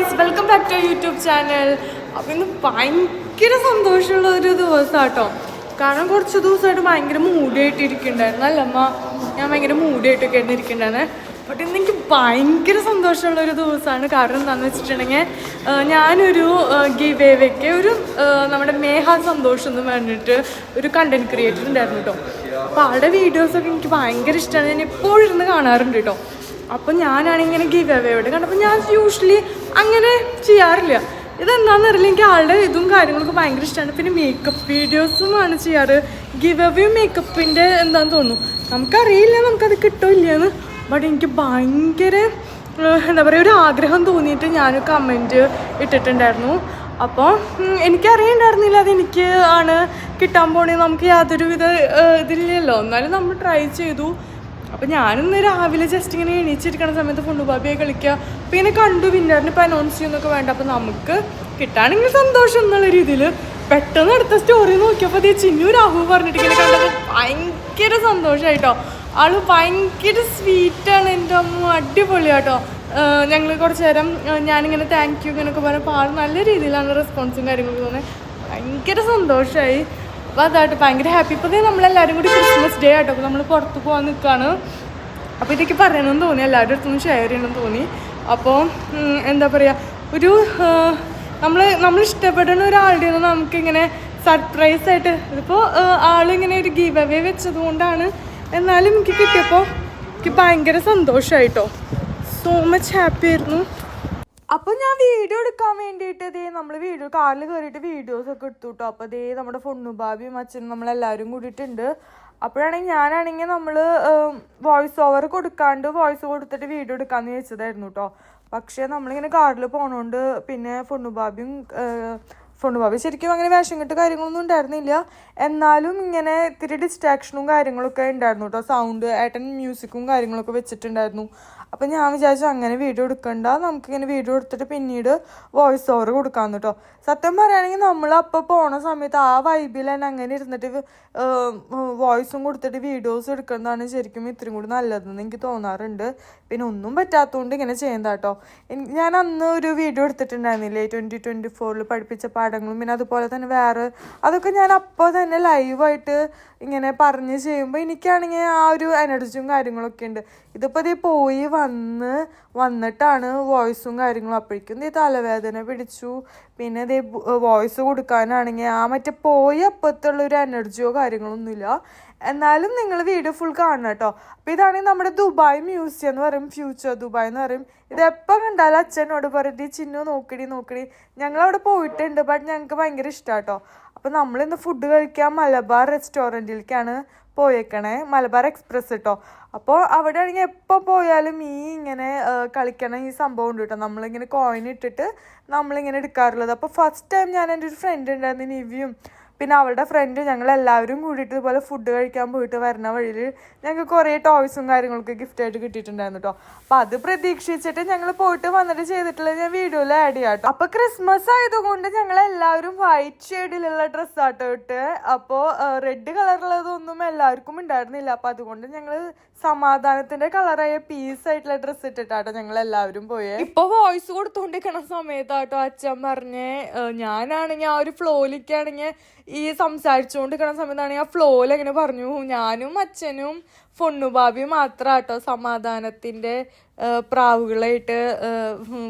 Guys welcome back to YouTube channel അപ്പം ഇന്ന് ഭയങ്കര സന്തോഷമുള്ള ഒരു ദിവസം കേട്ടോ കാരണം കുറച്ച് ദിവസമായിട്ട് ഭയങ്കര മൂടിയായിട്ട് ഇരിക്കുന്നുണ്ടായിരുന്നു അല്ലമ്മ ഞാൻ ഭയങ്കര മൂടിയായിട്ടൊക്കെ ആയിരുന്നു ഇരിക്കുന്നുണ്ടായിരുന്നെ. ബട്ട് ഇന്ന് എനിക്ക് ഭയങ്കര സന്തോഷമുള്ള ഒരു ദിവസമാണ്. കാരണം എന്താണെന്ന് വെച്ചിട്ടുണ്ടെങ്കിൽ ഞാനൊരു ഗീവ് ഏവയ്ക്ക് ഒരു നമ്മുടെ മേഹ സന്തോഷം എന്ന് പറഞ്ഞിട്ട് ഒരു കണ്ടന്റ് ക്രിയേറ്റർ ഉണ്ടായിരുന്നു കേട്ടോ അപ്പോൾ ആളുടെ വീഡിയോസൊക്കെ എനിക്ക് ഭയങ്കര ഇഷ്ടമാണ്. ഞാൻ എപ്പോഴും ഇരുന്ന് കാണാറുണ്ട് കേട്ടോ അപ്പം ഞാനാണെങ്കിൽ ഇങ്ങനെ ഗീവ് അവയോട് കണ്ടപ്പോൾ ഞാൻ യൂഷ്വലി അങ്ങനെ ചെയ്യാറില്ല. ഇതെന്താണെന്ന് അറിയില്ല. എനിക്ക് ആളുടെ ഇതും കാര്യങ്ങളൊക്കെ ഭയങ്കര ഇഷ്ടമാണ് പിന്നെ മേക്കപ്പ് വീഡിയോസും ആണ് ചെയ്യാറ്. ഗിവ് അവയും മേക്കപ്പിന്റെ എന്താണെന്ന് തോന്നുന്നു. നമുക്കറിയില്ല നമുക്കത് കിട്ടില്ലെന്ന് ബട്ട് എനിക്ക് ഭയങ്കര എന്താ പറയുക ഒരു ആഗ്രഹം തോന്നിയിട്ട് ഞാൻ കമന്റ് ഇട്ടിട്ടുണ്ടായിരുന്നു. അപ്പോൾ എനിക്കറിയണ്ടായിരുന്നില്ല അതെനിക്ക് ആണ് കിട്ടാൻ പോണേ. നമുക്ക് യാതൊരുവിധ വിധ ഇതില്ലല്ലോ എന്നാലും നമ്മൾ ട്രൈ ചെയ്തു. അപ്പം ഞാനിന്ന് രാവിലെ ജസ്റ്റ് ഇങ്ങനെ എണീച്ചിരിക്കണ സമയത്ത് ഫുണ്ടുബാബിയെ കളിക്കുക പിന്നെ കണ്ടു വിന്നറിന് ഇപ്പം അനൗൺസ് ചെയ്യുന്നൊക്കെ വേണ്ട. അപ്പം നമുക്ക് കിട്ടാണെങ്കിൽ സന്തോഷം എന്നുള്ള രീതിയിൽ പെട്ടെന്ന് അടുത്ത സ്റ്റോറി നോക്കിയപ്പോൾ അതേ ചിന്നു രാഹു പറഞ്ഞിട്ട് ഇങ്ങനെ കണ്ടപ്പോൾ ഭയങ്കര സന്തോഷമായിട്ടോ ആൾ ഭയങ്കര സ്വീറ്റാണ് എന്റെ അമ്മ. അടിപൊളിയാട്ടോ. ഞങ്ങൾ കുറച്ച് നേരം ഞാനിങ്ങനെ താങ്ക് യു ഇങ്ങനെയൊക്കെ പറഞ്ഞപ്പോൾ ആൾ നല്ല രീതിയിലാണ് റെസ്പോൺസും കാര്യങ്ങളൊക്കെ തോന്നുന്നത് ഭയങ്കര സന്തോഷമായി അപ്പോൾ അതായിട്ട് ഭയങ്കര ഹാപ്പി ഇപ്പോൾ നമ്മളെല്ലാവരും കൂടി ക്രിസ്മസ് ഡേ ആട്ടോ. അപ്പോൾ നമ്മൾ പുറത്ത് പോകാൻ നിൽക്കുകയാണ് അപ്പോൾ ഇതൊക്കെ പറയണമെന്ന് തോന്നി. എല്ലാവരുടെ അടുത്തും ഷെയർ ചെയ്യണമെന്ന് തോന്നി. അപ്പോൾ എന്താ പറയുക ഒരു നമ്മൾ നമ്മൾ ഇഷ്ടപ്പെടുന്ന ഒരാളുടെ നിന്ന് നമുക്കിങ്ങനെ സർപ്രൈസ് ആയിട്ട് ഇതിപ്പോൾ ആളിങ്ങനെ ഒരു ഗീവ് അവേ വെച്ചത് കൊണ്ടാണ്. എന്നാലും എനിക്ക് കിട്ടിയപ്പോൾ എനിക്ക് ഭയങ്കര സന്തോഷമായിട്ടോ സോ മച്ച് ഹാപ്പി ആയിരുന്നു. അപ്പൊ ഞാൻ വീഡിയോ എടുക്കാൻ വേണ്ടിയിട്ട് ദേ നമ്മൾ വീഡിയോ കാറിൽ കയറിയിട്ട് വീഡിയോസ് ഒക്കെ എടുത്തു കേട്ടോ അപ്പോൾ ദേ നമ്മുടെ പൊണ്ണുബാബിയും അച്ഛനും നമ്മളെല്ലാവരും കൂടിയിട്ടുണ്ട്. അപ്പോഴാണെങ്കിൽ ഞാനാണെങ്കിൽ നമ്മൾ വോയിസ് ഓവർ കൊടുക്കാണ്ട് വോയിസ് കൊടുത്തിട്ട് വീഡിയോ എടുക്കാന്ന് ചോദിച്ചതായിരുന്നു കേട്ടോ പക്ഷേ നമ്മളിങ്ങനെ കാറിൽ പോണോണ്ട് പിന്നെ പൊണ്ണുബാബിയും പൊണ്ണുബാബി ശരിക്കും അങ്ങനെ വേഷം കെട്ട് കാര്യങ്ങളൊന്നും ഉണ്ടായിരുന്നില്ല. എന്നാലും ഇങ്ങനെ ഇത്തിരി ഡിസ്ട്രാക്ഷനും കാര്യങ്ങളൊക്കെ ഉണ്ടായിരുന്നു കേട്ടോ സൗണ്ട് ഏട്ടൻ മ്യൂസിക്കും കാര്യങ്ങളൊക്കെ വെച്ചിട്ടുണ്ടായിരുന്നു. അപ്പം ഞാൻ വിചാരിച്ചു അങ്ങനെ വീഡിയോ എടുക്കണ്ട. നമുക്കിങ്ങനെ വീഡിയോ എടുത്തിട്ട് പിന്നീട് വോയിസ് ഓവർ കൊടുക്കാമെന്ന് കേട്ടോ സത്യം പറയുകയാണെങ്കിൽ നമ്മൾ അപ്പോൾ പോണ സമയത്ത് ആ വൈബിൽ തന്നെ അങ്ങനെ ഇരുന്നിട്ട് വോയിസും കൊടുത്തിട്ട് വീഡിയോസ് എടുക്കുന്നതാണ് ശരിക്കും ഇത്രയും കൂടി നല്ലതെന്ന് എനിക്ക് തോന്നാറുണ്ട്. പിന്നെ ഒന്നും പറ്റാത്തതുകൊണ്ട് ഇങ്ങനെ ചെയ്യുന്നതാ കേട്ടോ ഞാൻ അന്ന് ഒരു വീഡിയോ എടുത്തിട്ടുണ്ടായിരുന്നില്ലേ? ട്വന്റി ട്വന്റി ഫോറിൽ പഠിപ്പിച്ച പാഠങ്ങളും പിന്നെ അതുപോലെ തന്നെ വേറെ അതൊക്കെ ഞാൻ അപ്പോൾ തന്നെ ലൈവായിട്ട് ഇങ്ങനെ പറഞ്ഞ് ചെയ്യുമ്പോൾ എനിക്കാണെങ്കിൽ ആ ഒരു എനർജിയും കാര്യങ്ങളൊക്കെ ഉണ്ട്. ഇതിപ്പോൾ ഇത് പോയി വന്ന് വന്നിട്ടാണ് വോയിസും കാര്യങ്ങളും. അപ്പോഴേക്കും ഇതേ തലവേദന പിടിച്ചു. പിന്നെ ഇതേ വോയിസ് കൊടുക്കാനാണെങ്കിൽ ആ മറ്റേ പോയി അപ്പത്തുള്ള ഒരു എനർജിയോ കാര്യങ്ങളൊന്നുമില്ല. എന്നാലും നിങ്ങൾ വീഡിയോ ഫുൾ കാണണം കേട്ടോ. അപ്പോൾ ഇതാണെങ്കിൽ നമ്മുടെ ദുബായ് മ്യൂസിയം എന്ന് പറയും ഫ്യൂച്ചർ ദുബായ് എന്ന് പറയും. ഇത് കണ്ടാലും അച്ഛനോട് പറയും "ഈ ചിന്നു നോക്കടി നോക്കടി ഞങ്ങൾ അവിടെ പോയിട്ടുണ്ട് ബട്ട് ഞങ്ങൾക്ക് ഭയങ്കര ഇഷ്ടമാണ് കേട്ടോ. അപ്പോൾ നമ്മളിന്ന് ഫുഡ് കഴിക്കാൻ മലബാർ റെസ്റ്റോറന്റിലേക്കാണ് പോയേക്കണേ. മലബാർ എക്സ്പ്രസ് കേട്ടോ അപ്പോൾ അവിടെ ആണെങ്കിൽ എപ്പോൾ പോയാലും ഈ ഇങ്ങനെ കളിക്കണ ഈ സംഭവം ഉണ്ട് കേട്ടോ നമ്മളിങ്ങനെ കോയിൻ ഇട്ടിട്ട് നമ്മളിങ്ങനെ എടുക്കാറുള്ളത്. അപ്പോൾ ഫസ്റ്റ് ടൈം ഞാൻ എന്റെ ഒരു ഫ്രണ്ട് ഉണ്ടായിരുന്നു നിവിയും. പിന്നെ അവളുടെ ഫ്രണ്ട് ഞങ്ങൾ എല്ലാവരും കൂടിയിട്ട് ഇതുപോലെ ഫുഡ് കഴിക്കാൻ പോയിട്ട് വരുന്ന വഴിയിൽ ഞങ്ങൾക്ക് കുറേ ടോയ്സും കാര്യങ്ങളൊക്കെ ഗിഫ്റ്റ് ആയിട്ട് കിട്ടിയിട്ടുണ്ടായിരുന്നു കേട്ടോ അപ്പം അത് പ്രതീക്ഷിച്ചിട്ട് ഞങ്ങൾ പോയിട്ട് വന്നിട്ട് ചെയ്തിട്ടുള്ള ഞാൻ വീഡിയോയിൽ ആഡ് ചെയ്യാം കേട്ടോ അപ്പോൾ ക്രിസ്മസ് ആയതുകൊണ്ട് ഞങ്ങൾ എല്ലാവരും വൈറ്റ് ഷെയ്ഡിലുള്ള ഡ്രസ്സ് ആട്ടോ ഇട്ട്. അപ്പോൾ റെഡ് കളറുള്ളതൊന്നും എല്ലാവർക്കും ഉണ്ടായിരുന്നില്ല. അപ്പോൾ അതുകൊണ്ട് ഞങ്ങൾ സമാധാനത്തിന്റെ കളറായ പീസ് ആയിട്ടുള്ള ഡ്രസ്സ് ഇട്ടിട്ടാട്ടോ ഞങ്ങൾ എല്ലാവരും പോയേ. ഇപ്പൊ വോയിസ് കൊടുത്തോണ്ടിരിക്കണ സമയത്താട്ടോ അച്ഛൻ പറഞ്ഞേ ഞാനാണെങ്കിൽ ആ ഒരു ഫ്ലോയിലേക്കാണെങ്കിൽ ഈ സംസാരിച്ചുകൊണ്ടിരിക്കണ സമയത്താണെങ്കിൽ ആ ഫ്ലോയിൽ എങ്ങനെ പറഞ്ഞു? ഞാനും അച്ഛനും ഫൊണ്ണുബാബിയും മാത്രാട്ടോ സമാധാനത്തിന്റെ പ്രാവുകളായിട്ട്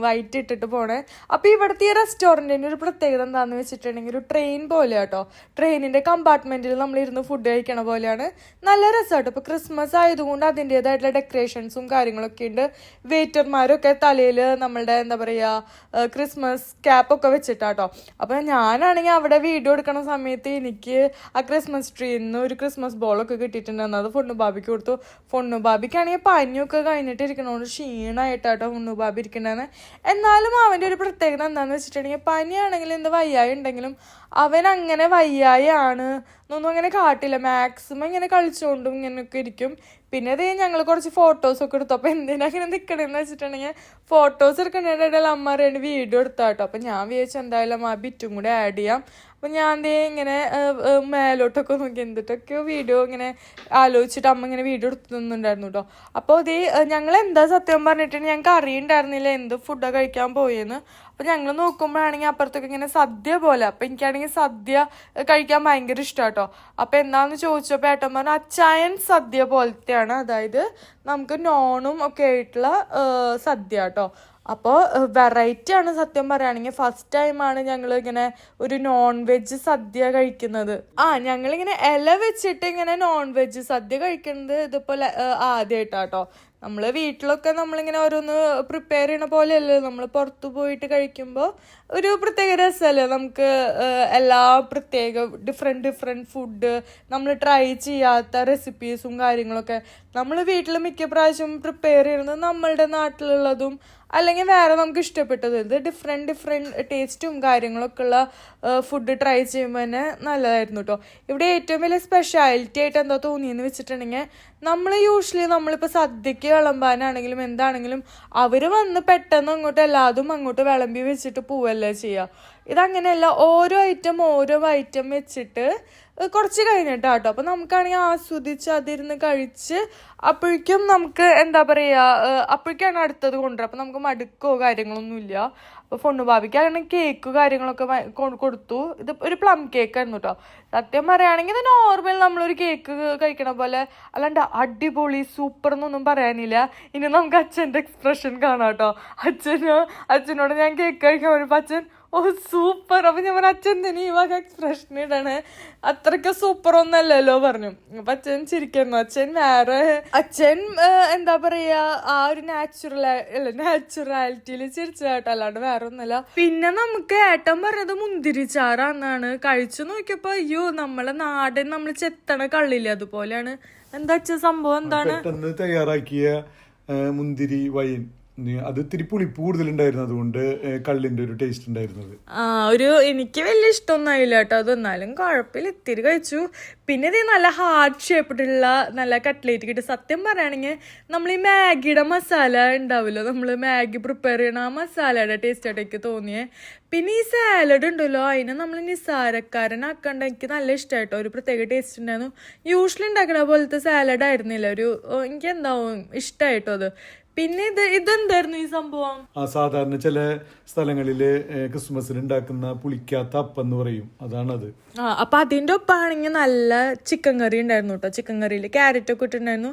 വൈറ്റ് ഇട്ടിട്ട് പോണേ. അപ്പൊ ഇവിടുത്തെ ഈ റെസ്റ്റോറന്റിന്റെ ഒരു പ്രത്യേകത എന്താന്ന് വെച്ചിട്ടുണ്ടെങ്കിൽ ഒരു ട്രെയിൻ പോലെ കേട്ടോ ട്രെയിനിന്റെ കമ്പാർട്ട്മെന്റിൽ നമ്മൾ ഇരുന്ന് ഫുഡ് കഴിക്കണ പോലെയാണ്. നല്ല രസമാട്ടോ ഇപ്പൊ ക്രിസ്മസ് ആയതുകൊണ്ട് അതിന്റെതായിട്ടുള്ള ഡെക്കറേഷൻസും കാര്യങ്ങളൊക്കെ ഉണ്ട്. വെയിറ്റർമാരൊക്കെ തലയിൽ നമ്മളുടെ എന്താ പറയാ ക്രിസ്മസ് ക്യാപ്പ് ഒക്കെ വെച്ചിട്ടാട്ടോ അപ്പൊ ഞാനാണെങ്കിൽ അവിടെ വീഡിയോ എടുക്കണ സമയത്ത് എനിക്ക് ആ ക്രിസ്മസ് ട്രീയിൽ നിന്ന് ഒരു ക്രിസ്മസ് ബോളൊക്കെ കിട്ടിയിട്ടുണ്ടായിരുന്നു അത് ഫൊണ്ണു ബാബിക്ക് കൊടുത്തു. ഫൊണ്ണു ബാബിക്കാണെങ്കിൽ പനിയൊക്കെ കഴിഞ്ഞിട്ട് ഇരിക്കണോണ്ട് ക്ഷീണമായിട്ടാട്ടോ ഫൊണ്ണു ബാബി ഇരിക്കണ്ടായിരുന്നു എന്നാലും അവന്റെ ഒരു പ്രത്യേകത എന്താണെന്ന് വെച്ചിട്ടുണ്ടെങ്കിൽ പനിയാണെങ്കിലും എന്ത് വയ്യായി ഉണ്ടെങ്കിലും അവൻ അങ്ങനെ വയ്യായാണ് ഒന്നും അങ്ങനെ കാട്ടില്ല. മാക്സിമം ഇങ്ങനെ കളിച്ചുകൊണ്ടും ഇങ്ങനെയൊക്കെ ഇരിക്കും. പിന്നെ ഇത് ഞങ്ങൾ കുറച്ച് ഫോട്ടോസ് ഒക്കെ എടുത്തു. അപ്പോൾ എന്തിനാ ഇങ്ങനെ നിൽക്കണമെന്ന് വെച്ചിട്ടുണ്ടെങ്കിൽ ഫോട്ടോസ് എടുക്കുന്നതിന്റെ ഇടയിൽ അമ്മ രണ്ട് വീഡിയോ എടുത്താട്ടോ അപ്പോൾ ഞാൻ വിചാരിച്ചു എന്തായാലും ആ ബിറ്റും കൂടെ ആഡ് ചെയ്യാം. അപ്പം ഞാൻ ദേ ഇങ്ങനെ മേലോട്ടൊക്കെ നോക്കി. എന്തിട്ടൊക്കെയോ വീഡിയോ ഇങ്ങനെ ആലോചിച്ചിട്ട് അമ്മ ഇങ്ങനെ വീഡിയോ എടുത്തുന്നുണ്ടായിരുന്നു കേട്ടോ അപ്പോൾ അതേ ഞങ്ങൾ എന്താ സത്യം പറഞ്ഞിട്ടുണ്ടെങ്കിൽ ഞങ്ങൾക്ക് അറിയണ്ടായിരുന്നില്ല എന്ത് ഫുഡാണ് കഴിക്കാൻ പോയെന്ന്. അപ്പോൾ ഞങ്ങൾ നോക്കുമ്പോഴാണെങ്കിൽ അപ്പുറത്തൊക്കെ ഇങ്ങനെ സദ്യ പോലെ. അപ്പം എനിക്കാണെങ്കിൽ സദ്യ കഴിക്കാൻ ഭയങ്കര ഇഷ്ടമാട്ടോ അപ്പം എന്താന്ന് ചോദിച്ചപ്പോൾ ഏട്ടൻ പറഞ്ഞു അച്ചായൻ സദ്യ പോലത്തെയാണ്. അതായത് നമുക്ക് നോണും ഒക്കെ ആയിട്ടുള്ള സദ്യ കേട്ടോ അപ്പോൾ വെറൈറ്റി ആണ് സത്യം പറയുകയാണെങ്കിൽ ഫസ്റ്റ് ടൈമാണ് ഞങ്ങൾ ഇങ്ങനെ ഒരു നോൺ വെജ് സദ്യ കഴിക്കുന്നത്. ആ ഞങ്ങളിങ്ങനെ ഇല വെച്ചിട്ട് ഇങ്ങനെ നോൺ വെജ് സദ്യ കഴിക്കുന്നത് ഇതിപ്പോൾ ആദ്യമായിട്ടാട്ടോ നമ്മൾ വീട്ടിലൊക്കെ നമ്മളിങ്ങനെ ഓരോന്ന് പ്രിപ്പയർ ചെയ്യണ പോലെയല്ലേ നമ്മൾ പുറത്തു പോയിട്ട് കഴിക്കുമ്പോൾ ഒരു പ്രത്യേക രസമല്ലേ നമുക്ക് എല്ലാ പ്രത്യേക ഡിഫറെന്റ് ഡിഫറെന്റ് ഫുഡ് നമ്മൾ ട്രൈ ചെയ്യാത്ത റെസിപ്പീസും കാര്യങ്ങളൊക്കെ നമ്മൾ വീട്ടിൽ മിക്ക പ്രാവശ്യം പ്രിപ്പയർ ചെയ്യുന്നത് നമ്മളുടെ നാട്ടിലുള്ളതും അല്ലെങ്കിൽ വേറെ നമുക്ക് ഇഷ്ടപ്പെട്ടത്. ഇത് ഡിഫറെന്റ് ഡിഫറെന്റ് ടേസ്റ്റും കാര്യങ്ങളൊക്കെ ഉള്ള ഫുഡ് ട്രൈ ചെയ്യുമ്പോൾ തന്നെ നല്ലതായിരുന്നു കേട്ടോ ഇവിടെ ഏറ്റവും വലിയ സ്പെഷ്യാലിറ്റി ആയിട്ട് എന്താ തോന്നിയെന്ന് വെച്ചിട്ടുണ്ടെങ്കിൽ നമ്മൾ യൂഷ്വലി നമ്മളിപ്പോൾ സദ്യക്ക് വിളമ്പാനാണെങ്കിലും എന്താണെങ്കിലും അവർ വന്ന് പെട്ടെന്ന് അങ്ങോട്ട് എല്ലാതും അങ്ങോട്ട് വിളമ്പി വെച്ചിട്ട് പോവല്ലേ? ചെയ്യുക ഇതങ്ങനെയല്ല ഓരോ ഐറ്റം ഓരോ ഐറ്റം വെച്ചിട്ട് കുറച്ച് കഴിഞ്ഞിട്ടാട്ടോ അപ്പം നമുക്കാണെങ്കിൽ ആസ്വദിച്ച് അതിരുന്ന് കഴിച്ച് അപ്പോഴേക്കും നമുക്ക് എന്താ പറയുക അപ്പോഴേക്കാണ് അടുത്തത് കൊണ്ടുവരിക. അപ്പം നമുക്ക് മടുക്കോ കാര്യങ്ങളൊന്നുമില്ല. അപ്പോൾ ബാബിക്ക് അങ്ങനെ കേക്ക് കാര്യങ്ങളൊക്കെ കൊടുത്തു. ഇത് ഒരു പ്ലം കേക്ക് ആയിരുന്നു കേട്ടോ സത്യം പറയുകയാണെങ്കിൽ ഇത് നോർമൽ നമ്മളൊരു കേക്ക് കഴിക്കണ പോലെ അല്ലാണ്ട് അടിപൊളി സൂപ്പർ എന്നൊന്നും പറയാനില്ല. ഇനി നമുക്ക് അച്ഛന്റെ എക്സ്പ്രഷൻ കാണാം കേട്ടോ അച്ഛന് അച്ഛനോട് ഞാൻ കേക്ക് കഴിക്കാൻ പറയുമ്പോൾ അച്ഛൻ ഓ സൂപ്പർ. അപ്പൊ ഞാൻ പറഞ്ഞു അച്ഛൻ തന്നെ ഈ വക എക്സ്പ്രഷൻ ഇടാണ്? അത്രയ്ക്ക് സൂപ്പർ ഒന്നല്ലല്ലോ പറഞ്ഞു. അപ്പൊ അച്ഛൻ ചിരിക്കുന്നു. അച്ഛൻ വേറെ അച്ഛൻ എന്താ പറയാ ആ ഒരു നാച്ചുറൽ അല്ല നാച്ചുറാലിറ്റിയിൽ ചിരിച്ചതാട്ടോ അല്ലാണ്ട് വേറെ ഒന്നല്ല പിന്നെ നമുക്ക് ഏട്ടൻ പറഞ്ഞത് മുന്തിരി ചാറാന്നാണ്. കഴിച്ചു നോക്കിയപ്പോൾ അയ്യോ നമ്മളെ നാടൻ നമ്മൾ ചെത്തണ കള്ളില്ല അതുപോലെയാണ്. എന്താ അച്ഛൻ സംഭവം? എന്താണ്? തയ്യാറാക്കിയ മുന്തിരി വൈൻ. അത് ഇത്തിരി പുളിപ്പ് കൂടുതലുണ്ടായിരുന്നു അതുകൊണ്ട് കള്ളിന്റെ ഒരു ടേസ്റ്റ് ഉണ്ടായിരുന്നത്. ആ ഒരു എനിക്ക് വലിയ ഇഷ്ടമൊന്നും ആയില്ല കേട്ടോ. അതൊന്നാലും കുഴപ്പമില്ല. ഇത്തിരി കഴിച്ചു. പിന്നെ ഇത് നല്ല ഹാർഡ് ഷേപ്പിട്ടുള്ള നല്ല കട്ട്ലേറ്റ് കിട്ടി. സത്യം പറയുകയാണെങ്കിൽ നമ്മൾ ഈ മാഗിയുടെ മസാല ഉണ്ടാവില്ലോ? നമ്മൾ മാഗി പ്രിപ്പയർ ചെയ്യണ ആ മസാലയുടെ ടേസ്റ്റ് എനിക്ക് തോന്നിയേ. പിന്നെ ഈ സാലഡ് ഉണ്ടല്ലോ അതിനെ നമ്മൾ നിസ്സാരക്കാരനാക്കണ്ട എനിക്ക് നല്ല ഇഷ്ടമായിട്ടോ ഒരു പ്രത്യേക ടേസ്റ്റ് ഉണ്ടായിരുന്നു. യൂഷ്വലി ഉണ്ടാക്കണ പോലത്തെ സാലഡ് ആയിരുന്നില്ല. ഒരു എനിക്ക് എന്താവും ഇഷ്ടമായിട്ടോ അത്? പിന്നെ ഇത് ഇതെന്തായിരുന്നു ഈ സംഭവം? ആ സാധാരണ ചില സ്ഥലങ്ങളിൽ ക്രിസ്മസിൽ ഉണ്ടാക്കുന്ന പുളിക്കാത്ത അപ്പം എന്ന് പറയും. അതാണത്. ആ അപ്പൊ അതിന്റെ ഒപ്പാണെങ്കിൽ നല്ല ചിക്കൻ കറി ഉണ്ടായിരുന്നു കേട്ടോ ചിക്കൻ കറിയിൽ ക്യാരറ്റ് ഒക്കെ ഇട്ടുണ്ടായിരുന്നു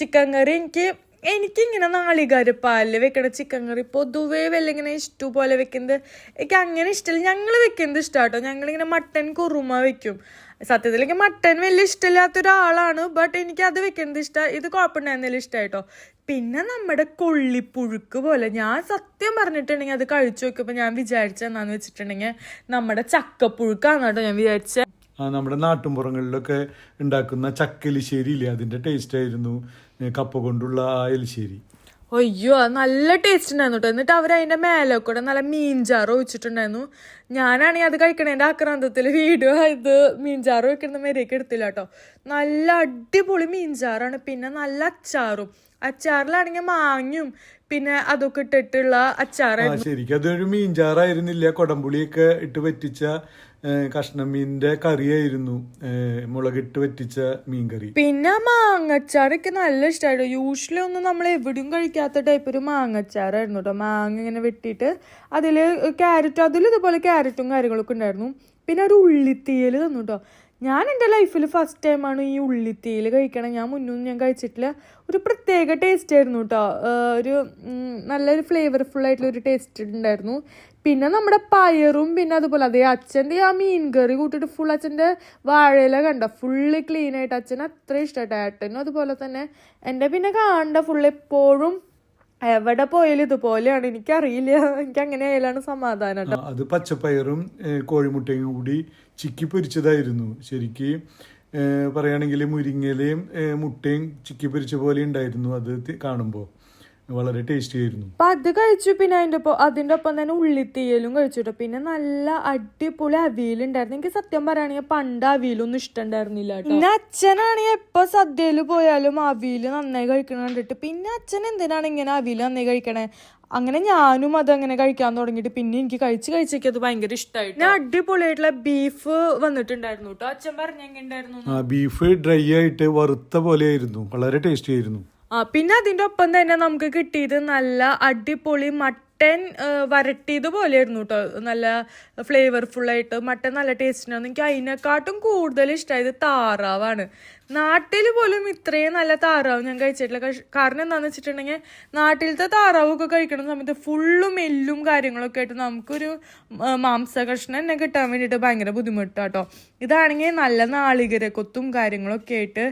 ചിക്കൻ കറി എനിക്ക് എനിക്കിങ്ങനെ നാളികാരപ്പാലിൽ വെക്കണ ചിക്കൻ കറി പൊതുവേ വല്ല ഇങ്ങനെ ഇഷ്ടു പോലെ വെക്കുന്നത് എനിക്ക് അങ്ങനെ ഇഷ്ടമില്ല ഞങ്ങൾ വെക്കുന്നത് ഇഷ്ടമാട്ടോ ഞങ്ങളിങ്ങനെ മട്ടൻ കുറുമ വെക്കും. സത്യത്തിൽ എനിക്ക് മട്ടൻ വലിയ ഇഷ്ടമില്ലാത്ത ഒരാളാണ് ബട്ട് എനിക്ക് അത് വെക്കുന്നത് ഇഷ്ടം. ഇത് കുഴപ്പമുണ്ടായിരുന്നില്ല ഇഷ്ടമായിട്ടോ പിന്നെ നമ്മുടെ കൊള്ളിപ്പുഴുക്ക് പോലെ ഞാൻ സത്യം പറഞ്ഞിട്ടുണ്ടെങ്കിൽ അത് കഴിച്ചു നോക്കിയപ്പോൾ ഞാൻ വിചാരിച്ച എന്നാന്ന് വെച്ചിട്ടുണ്ടെങ്കിൽ നമ്മുടെ ചക്കപ്പുഴുക്കാണ് കേട്ടോ ഞാൻ വിചാരിച്ച. നമ്മുടെ നാട്ടുമ്പുറങ്ങളിലൊക്കെ ഉണ്ടാക്കുന്ന ചക്ക എലിശ്ശേരി ഇല്ലേ? അതിന്റെ ടേസ്റ്റ് ആയിരുന്നു കപ്പ കൊണ്ടുള്ള ആ എലിശ്ശേരി. അയ്യോ അത് നല്ല ടേസ്റ്റ് ഉണ്ടായിരുന്നു കേട്ടോ എന്നിട്ട് അവർ അതിന്റെ മേലെ കൂടെ നല്ല മീൻചാറ് ഒഴിച്ചിട്ടുണ്ടായിരുന്നു. ഞാനാണെങ്കിൽ അത് കഴിക്കണേന്റെ ആക്രാന്തത്തിൽ വീഡിയോ ഇത് മീൻചാറ് വെക്കുന്ന മേലേക്ക് എടുത്തില്ല കേട്ടോ നല്ല അടിപൊളി മീൻചാറാണ് പിന്നെ നല്ല അച്ചാറും. അച്ചാറിലാണെങ്കിൽ മാങ്ങും. പിന്നെ അതൊക്കെ ഇട്ടിട്ടുള്ള അച്ചാറായിരുന്നു ആ ശരിക്കും അതൊരു മീൻചാറായിരുന്നില്ല. കൊടംപുളിയൊക്കെ ഇട്ട് പറ്റിച്ച കഷ്ണം മീനിന്റെ കറിയായിരുന്നു. മുളകിട്ട് പറ്റിച്ച മീൻ കറി പിന്നെ മാങ്ങച്ചാറൊക്കെ നല്ല ഇഷ്ടമായിട്ട് യൂഷ്വലി ഒന്നും നമ്മൾ എവിടെയും കഴിക്കാത്ത ടൈപ്പ് ഒരു മാങ്ങച്ചാറായിരുന്നു കേട്ടോ മാങ്ങ ഇങ്ങനെ വെട്ടിയിട്ട് അതിൽ ക്യാരറ്റ് അതിൽ ഇതുപോലെ ക്യാരറ്റും കാര്യങ്ങളൊക്കെ ഉണ്ടായിരുന്നു. പിന്നെ ഒരു ഉള്ളിത്തീയൽ തന്നു കേട്ടോ ഞാൻ എന്റെ ലൈഫിൽ ഫസ്റ്റ് ടൈമാണ് ഈ ഉള്ളിത്തീയൽ കഴിക്കണം. ഞാൻ മുന്നൊന്നും ഞാൻ കഴിച്ചിട്ടില്ല. ഒരു പ്രത്യേക ടേസ്റ്റ് ആയിരുന്നു കേട്ടോ ഒരു നല്ലൊരു ഫ്ലേവർഫുൾ ആയിട്ടുള്ള ഒരു ടേസ്റ്റ് ഉണ്ടായിരുന്നു പിന്നെ നമ്മുടെ പയറും പിന്നെ അതുപോലെ അതേ അച്ഛന്റെ ആ മീൻ കറി കൂട്ടിയിട്ട് ഫുൾ അച്ഛന്റെ വാഴയില കണ്ട? ഫുള്ള് ക്ലീൻ ആയിട്ട് അച്ഛൻ അത്ര ഇഷ്ടമായിട്ട് ഏട്ടനും അതുപോലെ തന്നെ എന്റെ പിന്നെ കാണണ്ട ഫുൾ എപ്പോഴും എവിടെ പോയാലും ഇതുപോലെയാണ്. എനിക്കറിയില്ല. എനിക്ക് അങ്ങനെ ആയാലാണ് സമാധാനം അത് പച്ചപ്പയറും കോഴിമുട്ടയും കൂടി ചിക്കി പൊരിച്ചതായിരുന്നു. ശരിക്ക് പറയുകയാണെങ്കിൽ മുരിങ്ങയിലയും മുട്ടയും ചിക്കി പൊരിച്ച പോലെ ഉണ്ടായിരുന്നു അത് കാണുമ്പോൾ വളരെ ടേസ്റ്റി ആയിരുന്നു. അപ്പൊ അത് കഴിച്ചു. പിന്നെ അതിന്റെ ഒപ്പം അതിന്റെ ഒപ്പം തന്നെ ഉള്ളിത്തീയലും കഴിച്ചു കേട്ടോ പിന്നെ നല്ല അടിപൊളി അവിയലുണ്ടായിരുന്നു എനിക്ക് സത്യം പറയുകയാണെങ്കിൽ പണ്ട് അവിയലൊന്നും ഇഷ്ടമുണ്ടായിരുന്നില്ല പിന്നെ അച്ഛനാണെങ്കിൽ എപ്പോ സദ്യയിൽ പോയാലും അവിയൽ നന്നായി കഴിക്കണം കണ്ടിട്ട്. പിന്നെ അച്ഛൻ എന്തിനാണ് ഇങ്ങനെ അവിയൽ നന്നായി കഴിക്കണേ? അങ്ങനെ ഞാനും അത് അങ്ങനെ കഴിക്കാൻ തുടങ്ങിയിട്ട് പിന്നെ എനിക്ക് കഴിച്ച് കഴിച്ചൊക്കെ അത് ഭയങ്കര ഇഷ്ടമായി ഞാൻ അടിപൊളിയായിട്ടുള്ള ബീഫ് വന്നിട്ടുണ്ടായിരുന്നു കേട്ടോ അച്ഛൻ പറഞ്ഞു ആ ബീഫ് ഡ്രൈ ആയിട്ട് വറുത്ത പോലെ ആയിരുന്നു വളരെ ടേസ്റ്റി ആയിരുന്നു. ആ പിന്നെ അതിന്റെ ഒപ്പം തന്നെ നമുക്ക് കിട്ടിയത് നല്ല അടിപൊളി മട്ടൻ വരട്ടിയത് പോലെയായിരുന്നു കേട്ടോ നല്ല ഫ്ലേവർഫുൾ ആയിട്ട് മട്ടൻ നല്ല ടേസ്റ്റിനാണ് എനിക്ക് അതിനെക്കാട്ടും കൂടുതൽ ഇഷ്ടമായത് താറാവാണ്. നാട്ടിൽ പോലും ഇത്രയും നല്ല താറാവ് ഞാൻ കഴിച്ചിട്ടില്ല. കാരണം എന്താണെന്ന് വെച്ചിട്ടുണ്ടെങ്കിൽ നാട്ടിലത്തെ താറാവൊക്കെ കഴിക്കുന്ന സമയത്ത് ഫുള്ളും എല്ലും കാര്യങ്ങളൊക്കെ ആയിട്ട് നമുക്കൊരു ആ, മാംസ കഷ്ണം തന്നെ കിട്ടാൻ വേണ്ടിയിട്ട് ഭയങ്കര ബുദ്ധിമുട്ടാട്ടോ. ഇതാണെങ്കിൽ നല്ല നാളികര കൊത്തും കാര്യങ്ങളൊക്കെ ആയിട്ട്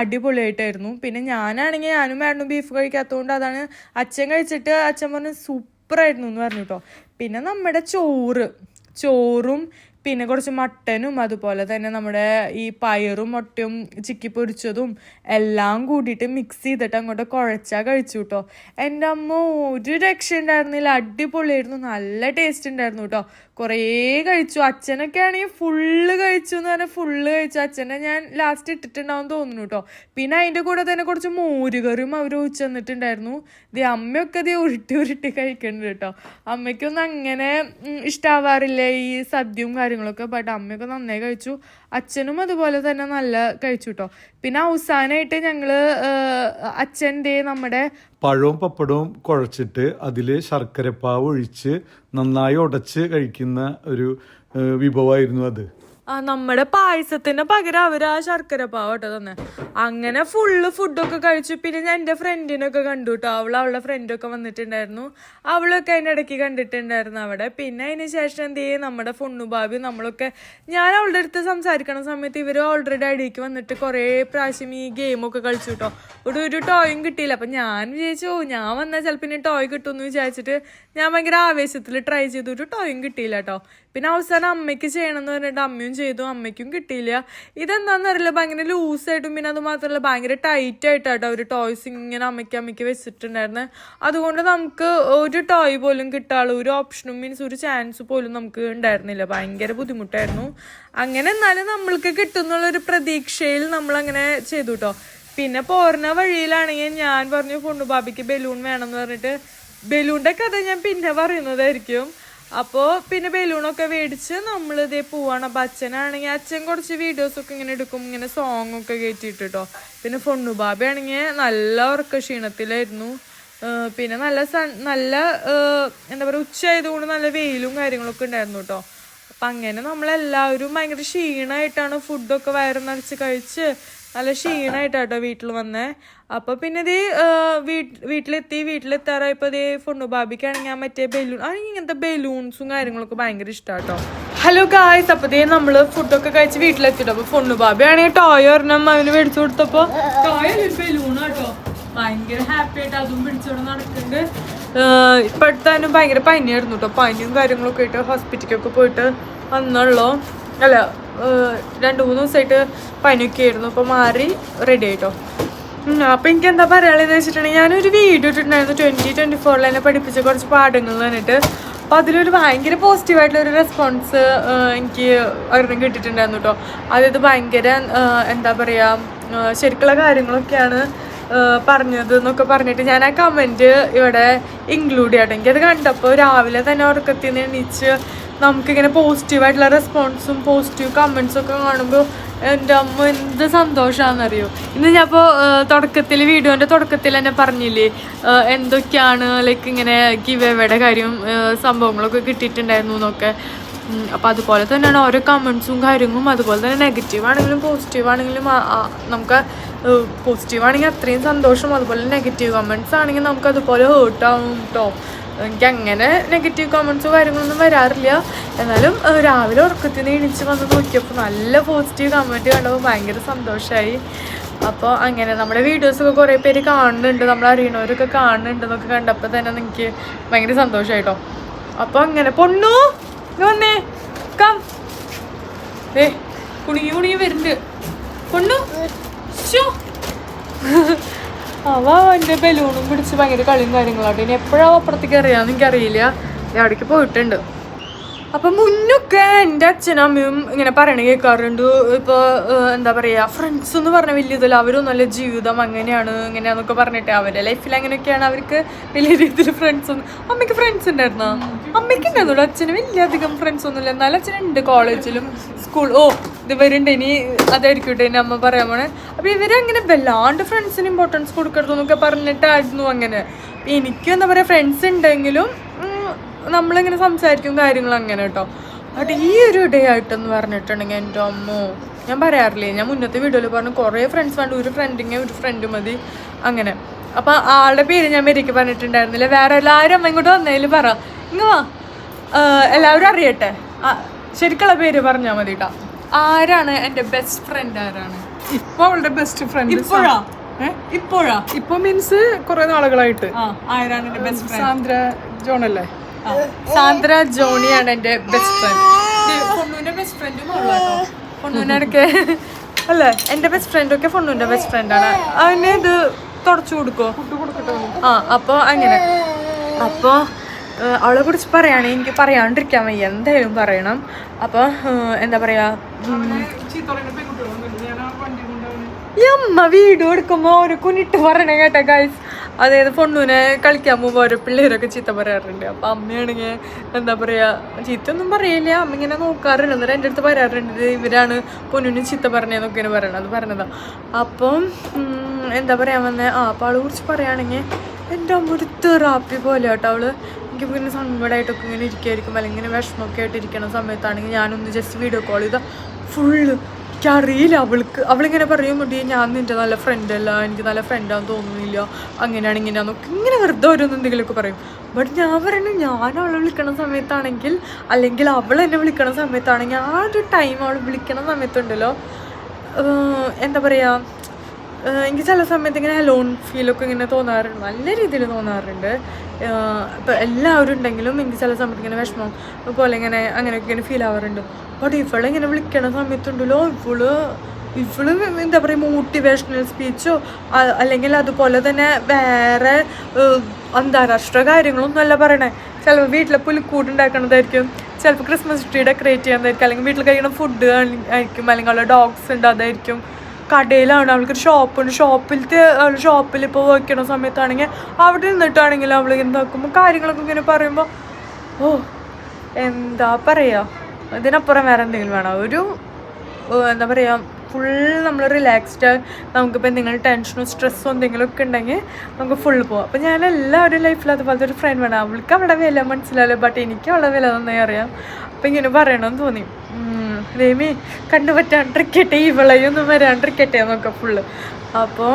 അടിപൊളിയായിട്ടായിരുന്നു. പിന്നെ ഞാനാണെങ്കിൽ ഞാനും വേണം ബീഫ് കഴിക്കാത്തതുകൊണ്ട് അതാണ് അച്ഛൻ കഴിച്ചിട്ട് അച്ഛൻ പറഞ്ഞ് സൂപ്പറായിരുന്നു എന്ന് പറഞ്ഞു കേട്ടോ പിന്നെ നമ്മുടെ ചോറ് ചോറും പിന്നെ കുറച്ച് മട്ടനും അതുപോലെ തന്നെ നമ്മുടെ ഈ പയറും മുട്ടയും ചിക്കി പൊരിച്ചതും എല്ലാം കൂട്ടിയിട്ട് മിക്സ് ചെയ്തിട്ട് അങ്ങോട്ട് കുഴച്ചാൽ കഴിച്ചു കേട്ടോ എന്റെ അമ്മ ഒരു രക്ഷ ഉണ്ടായിരുന്നില്ല. അടിപൊളിയായിരുന്നു. നല്ല ടേസ്റ്റ് ഉണ്ടായിരുന്നു കേട്ടോ കുറേ കഴിച്ചു. അച്ഛനൊക്കെ ആണെങ്കിൽ ഫുള്ള് കഴിച്ചു എന്ന് പറഞ്ഞാൽ ഫുള്ള് കഴിച്ചു. അച്ഛനെ ഞാൻ ലാസ്റ്റ് ഇട്ടിട്ടുണ്ടാവും തോന്നുന്നു കേട്ടോ പിന്നെ അതിന്റെ കൂടെ തന്നെ കുറച്ച് മോരുകറിയും അവർ ഒഴിച്ചു തന്നിട്ടുണ്ടായിരുന്നു ദേ അമ്മയൊക്കെ ദേ ഉരുട്ടി ഉരുട്ടി കഴിക്കുന്നുണ്ട് കേട്ടോ അമ്മയ്ക്കൊന്നും അങ്ങനെ ഇഷ്ടാവാറില്ല ഈ സദ്യയും കാര്യങ്ങളൊക്കെ ബട്ട് അമ്മയൊക്കെ നന്നായി കഴിച്ചു. അച്ഛനും അതുപോലെ തന്നെ നല്ല കഴിച്ചു കേട്ടോ പിന്നെ അവസാനമായിട്ട് ഞങ്ങൾ അച്ഛന്റെ നമ്മുടെ പഴവും പപ്പടവും കുഴച്ചിട്ട് അതിൽ ശർക്കരപ്പാവ് ഒഴിച്ച് നന്നായി ഉടച്ച് കഴിക്കുന്ന ഒരു വിഭവമായിരുന്നു അത്. നമ്മുടെ പായസത്തിന് പകരം അവർ ആ ശർക്കര പാവട്ടോ തന്നെ. അങ്ങനെ ഫുള്ള് ഫുഡൊക്കെ കഴിച്ചു പിന്നെ ഞാൻ എന്റെ ഫ്രണ്ടിനൊക്കെ കണ്ടു കേട്ടോ അവൾ അവളുടെ ഫ്രണ്ടൊക്കെ വന്നിട്ടുണ്ടായിരുന്നു. അവളൊക്കെ അതിന്റെ ഇടയ്ക്ക് കണ്ടിട്ടുണ്ടായിരുന്നു അവിടെ. പിന്നെ അതിന് ശേഷം എന്ത് ചെയ്യും നമ്മുടെ ഫുണ്ണു ബാബി നമ്മളൊക്കെ ഞാൻ അവളുടെ അടുത്ത് സംസാരിക്കണ സമയത്ത് ഇവർ ഓൾറെഡി അടിയിലേക്ക് വന്നിട്ട് കുറേ പ്രാവശ്യം ഈ ഗെയിമൊക്കെ കളിച്ചു കേട്ടോ ഇവിടെ ഒരു ടോയും കിട്ടിയില്ല. അപ്പം ഞാൻ വിചാരിച്ചു ഞാൻ വന്നാൽ ചിലപ്പോൾ ഇനി ടോയ് കിട്ടുമെന്ന് വിചാരിച്ചിട്ട് ഞാൻ ഭയങ്കര ആവേശത്തിൽ ട്രൈ ചെയ്തു. ഒരു ടോയും കിട്ടിയില്ല കേട്ടോ പിന്നെ അവസാനം അമ്മയ്ക്ക് ചെയ്യണം എന്ന് പറഞ്ഞിട്ട് അമ്മയും ചെയ്തു അമ്മയ്ക്കും കിട്ടിയില്ല. ഇതെന്താണെന്നറിയില്ല ഭയങ്കര ലൂസായിട്ടും പിന്നെ അത് മാത്രമല്ല ഭയങ്കര ടൈറ്റ് ആയിട്ടാട്ടോ അവർ ടോയ്സ് ഇങ്ങനെ അമ്മയ്ക്ക് അമ്മയ്ക്ക് വെച്ചിട്ടുണ്ടായിരുന്നു. അതുകൊണ്ട് നമുക്ക് ഒരു ടോയ് പോലും കിട്ടാനുള്ള ഒരു ഓപ്ഷനും മീൻസ് ഒരു ചാൻസ് പോലും നമുക്ക് ഉണ്ടായിരുന്നില്ല. ഭയങ്കര ബുദ്ധിമുട്ടായിരുന്നു. അങ്ങനെ എന്നാലും നമ്മൾക്ക് കിട്ടുന്നുള്ളൊരു പ്രതീക്ഷയിൽ നമ്മളങ്ങനെ ചെയ്തു കേട്ടോ പിന്നെ പോരുന്ന വഴിയിലാണെങ്കിൽ ഞാൻ പറഞ്ഞു പൊണ്ണുബാബിക്ക് ബലൂൺ വേണമെന്ന് പറഞ്ഞിട്ട് ബലൂണിന്റെ കഥ ഞാൻ പിന്നെ പറയുന്നതായിരിക്കും. അപ്പോൾ പിന്നെ ബലൂണൊക്കെ മേടിച്ച് നമ്മൾ ഇതേ പോവാണ്. അപ്പം അച്ഛനാണെങ്കിൽ അച്ഛൻ കുറച്ച് വീഡിയോസൊക്കെ ഇങ്ങനെ എടുക്കും. ഇങ്ങനെ സോങ് ഒക്കെ കയറ്റിയിട്ട് കേട്ടോ പിന്നെ ഫൊണ്ണു ബാബ ആണെങ്കിൽ നല്ല ഉറക്ക ക്ഷീണത്തിലായിരുന്നു പിന്നെ നല്ല സൺ നല്ല എന്താ പറയുക ഉച്ചയായതുകൊണ്ട് നല്ല വെയിലും കാര്യങ്ങളൊക്കെ ഉണ്ടായിരുന്നു കേട്ടോ അപ്പം അങ്ങനെ നമ്മളെല്ലാവരും ഭയങ്കര ക്ഷീണമായിട്ടാണ് ഫുഡൊക്കെ വയറ് നിറച്ച് കഴിച്ച് നല്ല ക്ഷീണമായിട്ടാട്ടോ വീട്ടിൽ വന്നേ. അപ്പൊ പിന്നെ ഇത് വീട്ടിലെത്തി വീട്ടിലെത്താറായപ്പോ ഇതേ ഫുണ്ണു ബാബിക്കാണെങ്കിൽ മറ്റേ ബലൂൺ ആ ഇങ്ങനത്തെ ബലൂൺസും കാര്യങ്ങളൊക്കെ ഭയങ്കര ഇഷ്ടാട്ടോ. ഹലോ ഗായ്സ് ദേ നമ്മൾ ഫുഡൊക്കെ കഴിച്ച് വീട്ടിലെത്തിട്ടോ. അപ്പൊ ഫുണ്ണു ബാബി ആണെങ്കിൽ ടോയ് ഒരെണ്ണം അവന് മേടിച്ചു കൊടുത്തപ്പോ ടോയ് ബലൂണാട്ടോ. ഭയങ്കര ഹാപ്പി ആയിട്ട് അതും പിടിച്ചോടെ നടക്കുന്നുണ്ട് ഇപ്പോഴത്തേനും ഭയങ്കര പനിയായിരുന്നു കേട്ടോ പനിയും കാര്യങ്ങളൊക്കെ ആയിട്ട് ഹോസ്പിറ്റലിലൊക്കെ പോയിട്ട് വന്നുള്ളോ. അല്ല രണ്ടു മൂന്ന് ദിവസമായിട്ട് പനിയൊക്കെ ആയിരുന്നു. അപ്പോൾ മാറി റെഡി ആയിട്ടോ. അപ്പൊ എനിക്ക് എന്താ പറയാനുള്ളത് വെച്ചിട്ടുണ്ടെങ്കിൽ ഞാനൊരു വീഡിയോ ഇട്ടിട്ടുണ്ടായിരുന്നു ട്വന്റി ട്വന്റി ഫോറിൽ എന്നെ പഠിപ്പിച്ച കുറച്ച് പാഠങ്ങൾ പറഞ്ഞിട്ട്. അപ്പോൾ അതിലൊരു ഭയങ്കര പോസിറ്റീവായിട്ടുള്ളൊരു റെസ്പോൺസ് എനിക്ക് അവരുടെ കിട്ടിയിട്ടുണ്ടായിരുന്നു കേട്ടോ അതായത് ഭയങ്കര എന്താ പറയുക ശരിക്കുള്ള കാര്യങ്ങളൊക്കെയാണ് പറഞ്ഞത് എന്നൊക്കെ പറഞ്ഞിട്ട് ഞാൻ ആ കമന്റ് ഇവിടെ ഇൻക്ലൂഡ് ചെയ്യട്ടെ എനിക്കത് കണ്ടപ്പോൾ രാവിലെ തന്നെ ഉറക്കത്തിൽ നിന്ന് എണീച്ച് നമുക്കിങ്ങനെ പോസിറ്റീവായിട്ടുള്ള റെസ്പോൺസും പോസിറ്റീവ് കമൻസും ഒക്കെ കാണുമ്പോൾ എന്റെ അമ്മ എന്ത് സന്തോഷമാണെന്നറിയോ ഇന്ന് ഞാൻ ഇപ്പോൾ തുടക്കത്തിൽ വീഡിയോന്റെ തുടക്കത്തിൽ തന്നെ പറഞ്ഞില്ലേ എന്തൊക്കെയാണ് ലൈക്ക് ഇങ്ങനെ ഗിവ് എവയുടെ കാര്യം സംഭവങ്ങളൊക്കെ കിട്ടിയിട്ടുണ്ടായിരുന്നു എന്നൊക്കെ. അപ്പോൾ അതുപോലെ തന്നെയാണ് ഓരോ കമൻസും കാര്യങ്ങളും അതുപോലെ തന്നെ നെഗറ്റീവ് ആണെങ്കിലും പോസിറ്റീവ് ആണെങ്കിലും നമുക്ക് പോസിറ്റീവ് ആണെങ്കിൽ അത്രയും സന്തോഷം അതുപോലെ നെഗറ്റീവ് കമൻസ് ആണെങ്കിൽ നമുക്ക് അതുപോലെ ഹേർട്ടാവും കേട്ടോ എനിക്ക് അങ്ങനെ നെഗറ്റീവ് കമൻസോ കാര്യങ്ങളൊന്നും വരാറില്ല. എന്നാലും രാവിലെ ഉറക്കത്തിൽ നിന്ന് എണീച്ച് വന്ന് നോക്കിയപ്പോൾ നല്ല പോസിറ്റീവ് കമന്റ് കണ്ടപ്പോൾ ഭയങ്കര സന്തോഷമായി അപ്പോൾ അങ്ങനെ നമ്മുടെ വീഡിയോസൊക്കെ കുറേ പേര് കാണുന്നുണ്ട്. നമ്മൾ അറിയണവരൊക്കെ കാണുന്നുണ്ട് എന്നൊക്കെ കണ്ടപ്പോൾ തന്നെ എനിക്ക് ഭയങ്കര സന്തോഷമായിട്ടോ അപ്പോൾ അങ്ങനെ പൊണ്ണു വന്നേ കം ഏ കുണുങ്ങി കുണുങ്ങി വരുന്നുണ്ട്. പൊണ്ണു. അവ എന്റെ ബലൂണും പിടിച്ച് ഭയങ്കര കളിയും കാര്യങ്ങളാട്ടോ ഇനി എപ്പോഴാണ് അപ്പുറത്തേക്ക് അറിയാമെന്ന് എനിക്കറിയില്ല. എവിടേക്ക് പോയിട്ടുണ്ട്. അപ്പം മുന്നൊക്കെ എന്റെ അച്ഛനും അമ്മയും ഇങ്ങനെ പറയണ കേൾക്കാറുണ്ട്. ഇപ്പോൾ എന്താ പറയുക ഫ്രണ്ട്സ് എന്ന് പറഞ്ഞ വലിയ ഇതില്ല. അവരും നല്ല ജീവിതം അങ്ങനെയാണ് ഇങ്ങനെയാന്നൊക്കെ പറഞ്ഞിട്ട് അവരുടെ ലൈഫിൽ അങ്ങനെയൊക്കെയാണ് അവർക്ക് വലിയ രീതിയിൽ ഫ്രണ്ട്സ് ഒന്നും അമ്മയ്ക്ക് ഫ്രണ്ട്സ് ഉണ്ടായിരുന്നോ? അമ്മയ്ക്ക് ഉണ്ടായിരുന്നു അച്ഛന് വലിയ അധികം ഫ്രണ്ട്സ് ഒന്നുമില്ല. എന്നാലും അച്ഛനുണ്ട് കോളേജിലും സ്കൂൾ ഓ ഇത് വരുന്നുണ്ട്. ഇനി അതായിരിക്കട്ടെ എന്റെ അമ്മ പറയാൻ പോണേ. അപ്പോൾ ഇവരങ്ങനെ വല്ലാണ്ട് ഫ്രണ്ട്സിന് ഇമ്പോർട്ടൻസ് കൊടുക്കരുതെന്നൊക്കെ പറഞ്ഞിട്ടായിരുന്നു അങ്ങനെ. എനിക്ക് എന്താ പറയുക ഫ്രണ്ട്സ് ഉണ്ടെങ്കിലും നമ്മളിങ്ങനെ സംസാരിക്കും കാര്യങ്ങൾ അങ്ങനെ കേട്ടോ. ബട്ട് ഈ ഒരു ഡേ ആയിട്ടെന്ന് പറഞ്ഞിട്ടുണ്ടെങ്കിൽ എന്റെ അമ്മോ ഞാൻ പറയാറില്ലേ ഞാൻ മുന്നത്തെ വീഡിയോയിൽ പറഞ്ഞു കുറേ ഫ്രണ്ട്സ് വേണ്ട ഒരു ഫ്രണ്ടിങ് ഒരു ഫ്രണ്ട് മതി അങ്ങനെ. അപ്പം ആളുടെ പേര് ഞാൻ മെരിക്ക് പറഞ്ഞിട്ടുണ്ടായിരുന്നില്ല. വേറെ എല്ലാവരും അമ്മ ഇങ്ങോട്ട് വന്നതിൽ പറ. ഇങ്ങ വാ. എല്ലാവരും അറിയട്ടെ? ശരിക്കുള്ള പേര് പറഞ്ഞാൽ മതി കേട്ടോ ആരാണ് എന്റെ ബെസ്റ്റ് ഫ്രണ്ട് ആരാണ്? ഇപ്പൊ അവളുടെ ബെസ്റ്റ് ഫ്രണ്ട് ഇപ്പോഴാ? ഇപ്പോഴാ? ഇപ്പൊ മീൻസ് കുറെ നാളുകളായിട്ട്. ആരാണ് എന്റെ ബെസ്റ്റ് ഫ്രണ്ട് സാന്ദ്ര ജോൺ അല്ലേ? സാന്ദ്ര ജോണിയാണ് എന്റെ ബെസ്റ്റ് ഫ്രണ്ട് പൊണ്ണുവിന്റെ ബെസ്റ്റ് ഫ്രണ്ടും ഉള്ളൂ പൊണ്ണുവിനൊക്കെ അല്ലേ? എന്റെ ബെസ്റ്റ് ഫ്രണ്ടൊക്കെ പൊണ്ണുവിന്റെ ബെസ്റ്റ് ഫ്രണ്ടാണ് അവന് ഇത് തുടച്ചു കൊടുക്കോ? ആ അപ്പോൾ അങ്ങനെ. അപ്പോൾ അവളെ കുറിച്ച് പറയുകയാണെങ്കിൽ എനിക്ക് പറയാണ്ടിരിക്കാൻ വയ്യ. എന്തായാലും പറയണം. അപ്പോൾ എന്താ പറയുക അമ്മ വീഡിയോ എടുക്കുമ്പോൾ ഒരു കുനിട്ട് പറയണേ കേട്ടോ ഗൈസ് അതായത് പൊണ്ണുവിനെ കളിക്കാൻ പോകുമ്പോൾ ഓരോ പിള്ളേരൊക്കെ ചീത്ത പറയാറുണ്ട്. അപ്പം അമ്മയാണെങ്കിൽ എന്താ പറയുക ചീത്തൊന്നും പറയില്ല. അമ്മ ഇങ്ങനെ നോക്കാറുണ്ട്. എന്നിട്ട് എന്റെ അടുത്ത് പറയാറുണ്ട് ഇവരാണ് പൊന്നുവിന് ചീത്ത പറഞ്ഞതെന്നൊക്കെ ഇങ്ങനെ പറയണത് പറഞ്ഞതാ. അപ്പം എന്താ പറയാൻ വന്നേ ആ അപ്പോൾ അവളെ കുറിച്ച് പറയുകയാണെങ്കിൽ എന്റെ അമ്മ ഒരു തെറാപ്പി പോലെ കേട്ടോ അവൾ എനിക്ക് പിന്നെ സങ്കടമായിട്ടൊക്കെ ഇങ്ങനെ ഇരിക്കുമായിരിക്കും അല്ലെങ്കിൽ ഇങ്ങനെ വിഷമമൊക്കെ ആയിട്ട് ഇരിക്കുന്ന സമയത്താണെങ്കിൽ ഞാനൊന്ന് ജസ്റ്റ് വീഡിയോ കോൾ ചെയ്താൽ ഫുള്ള് എനിക്കറിയില്ല അവൾക്ക്. അവളിങ്ങനെ പറയും മുടി ഞാൻ നിന്റെ നല്ല ഫ്രണ്ട് അല്ല എനിക്ക് നല്ല ഫ്രണ്ടാന്ന് തോന്നുന്നില്ല. അങ്ങനെയാണ് ഇങ്ങനെയാണെന്നൊക്കെ. ഇങ്ങനെ വെറുതെ ഓരോന്ന് എന്തെങ്കിലുമൊക്കെ പറയും. ബട്ട് ഞാൻ പറയുന്നത് ഞാൻ അവളെ വിളിക്കണ സമയത്താണെങ്കിൽ അല്ലെങ്കിൽ അവൾ എന്നെ വിളിക്കണ സമയത്താണെങ്കിൽ ആ ഒരു ടൈം അവൾ വിളിക്കണ സമയത്തുണ്ടല്ലോ. എന്താ പറയുക എനിക്ക് ചില സമയത്ത് ഇങ്ങനെ അലോൺ ഫീലൊക്കെ ഇങ്ങനെ തോന്നാറുണ്ട്. നല്ല രീതിയിൽ തോന്നാറുണ്ട്. ഇപ്പം എല്ലാവരും ഉണ്ടെങ്കിലും എനിക്ക് ചില സമയത്ത് ഇങ്ങനെ വിഷമം പോലെ ഇങ്ങനെ അങ്ങനെയൊക്കെ ഇങ്ങനെ ഫീൽ ആവാറുണ്ട്. ബട്ട് ഇവളെ ഇങ്ങനെ വിളിക്കണ സമയത്തുണ്ടല്ലോ ഇവൾ ഇവൾ എന്താ പറയുക മോട്ടിവേഷണൽ സ്പീച്ചോ അല്ലെങ്കിൽ അതുപോലെ തന്നെ വേറെ അന്താരാഷ്ട്ര കാര്യങ്ങളൊന്നും അല്ല പറയണേ. ചിലപ്പോൾ വീട്ടിലെ പുലിക്കൂട് ഉണ്ടാക്കണതായിരിക്കും. ചിലപ്പോൾ ക്രിസ്മസ് ട്രീ ഡെക്കറേറ്റ് ചെയ്യുന്നതായിരിക്കും അല്ലെങ്കിൽ വീട്ടിൽ കഴിക്കുന്ന ഫുഡ് ആയിരിക്കും. അല്ലെങ്കിൽ അവളുടെ ഡോഗ്സ് ഉണ്ട് അതായിരിക്കും. കടയിലാണ് അവൾക്കൊരു ഷോപ്പുണ്ട് ഷോപ്പിലത്തെ അവൾ ഷോപ്പിൽ ഇപ്പോൾ വയ്ക്കണ സമയത്താണെങ്കിൽ അവിടെ നിന്നിട്ടാണെങ്കിലും അവൾ ഇങ്ങനെ നോക്കുമ്പോൾ കാര്യങ്ങളൊക്കെ ഇങ്ങനെ പറയുമ്പോൾ ഓ എന്താ പറയുക ഇതിനപ്പുറം വേറെ എന്തെങ്കിലും വേണം? ഒരു എന്താ പറയുക ഫുൾ നമ്മൾ റിലാക്സ്ഡ് നമുക്കിപ്പോൾ എന്തെങ്കിലും ടെൻഷനോ സ്ട്രെസ്സോ എന്തെങ്കിലും ഒക്കെ ഉണ്ടെങ്കിൽ നമുക്ക് ഫുൾ പോവാം. അപ്പോൾ ഞാൻ എല്ലാവരും ലൈഫിൽ അതുപോലത്തെ ഒരു ഫ്രണ്ട് വേണം. അവൾക്ക് അവിടെ വില മനസ്സിലാവില്ല ബട്ട് എനിക്ക് അവളുടെ വില നന്നായി അറിയാം. അപ്പോൾ ഇങ്ങനെ പറയണമെന്ന് തോന്നി. രേമി കണ്ടു പറ്റാണ്ടിരിക്കട്ടെ ഇവളെയൊന്നും വരാണ്ടിരിക്കട്ടെ എന്നൊക്കെ ഫുള്ള് അപ്പോൾ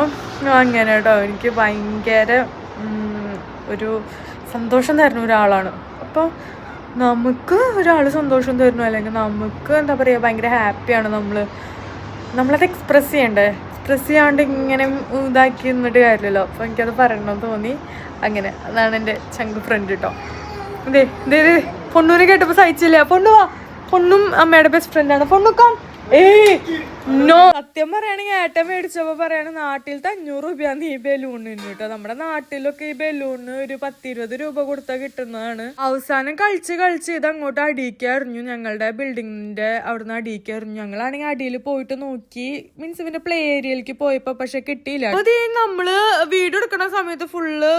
അങ്ങനെ കേട്ടോ. എനിക്ക് ഭയങ്കര ഒരു സന്തോഷം തരുന്ന ഒരാളാണ്. അപ്പോൾ നമുക്ക് ഒരാൾ സന്തോഷം തരുന്നു. അല്ലെങ്കിൽ നമുക്ക് എന്താ പറയുക ഭയങ്കര ഹാപ്പിയാണ് നമ്മൾ നമ്മളത് എക്സ്പ്രസ് ചെയ്യണ്ടേ? എക്സ്പ്രസ് ചെയ്യാണ്ട് ഇങ്ങനെ ഇതാക്കി നിന്നിട്ട് കാര്യമല്ലോ അപ്പോൾ എനിക്കത് പറയണമെന്ന് തോന്നി. അങ്ങനെ അതാണ് എന്റെ ചങ്ക് ഫ്രണ്ട് കേട്ടോ ഇതേ ഇതേ പൊണ്ണൂനെ കേട്ടപ്പോൾ സഹിച്ചില്ല. പൊണ്ണു വാ. പൊണ്ണും അമ്മയുടെ ബെസ്റ്റ് ഫ്രണ്ടാണ് പൊണ്ണുക്കാം ഏയ്! നോ സത്യം പറയുകയാണെങ്കിൽ ഏട്ടൻ മേടിച്ചപ്പോൾ പറയാണ് നാട്ടിലത്തെ അഞ്ഞൂറ് രൂപയാണ് ഈ ബലൂണിന് കേട്ടോ. നമ്മുടെ നാട്ടിലൊക്കെ ഈ ബലൂണിന് ഒരു പത്തിരുപത് രൂപ കൊടുത്താൽ കിട്ടുന്നതാണ്. അവസാനം കളിച്ച് കളിച്ച് ഇത് അങ്ങോട്ട് അടിയിക്കറിഞ്ഞു ഞങ്ങളുടെ ബിൽഡിങ്ങിന്റെ അവിടുന്ന് അടിയിക്കറിഞ്ഞു ഞങ്ങളാണെങ്കിൽ അടിയിൽ പോയിട്ട് നോക്കി. മീൻസ് ഇവന്റെ പ്ലേ ഏരിയയിലേക്ക് പോയപ്പോ പക്ഷെ കിട്ടിയില്ല. അത് നമ്മൾ വീഡിയോ എടുക്കുന്ന സമയത്ത് ഫുള്ള്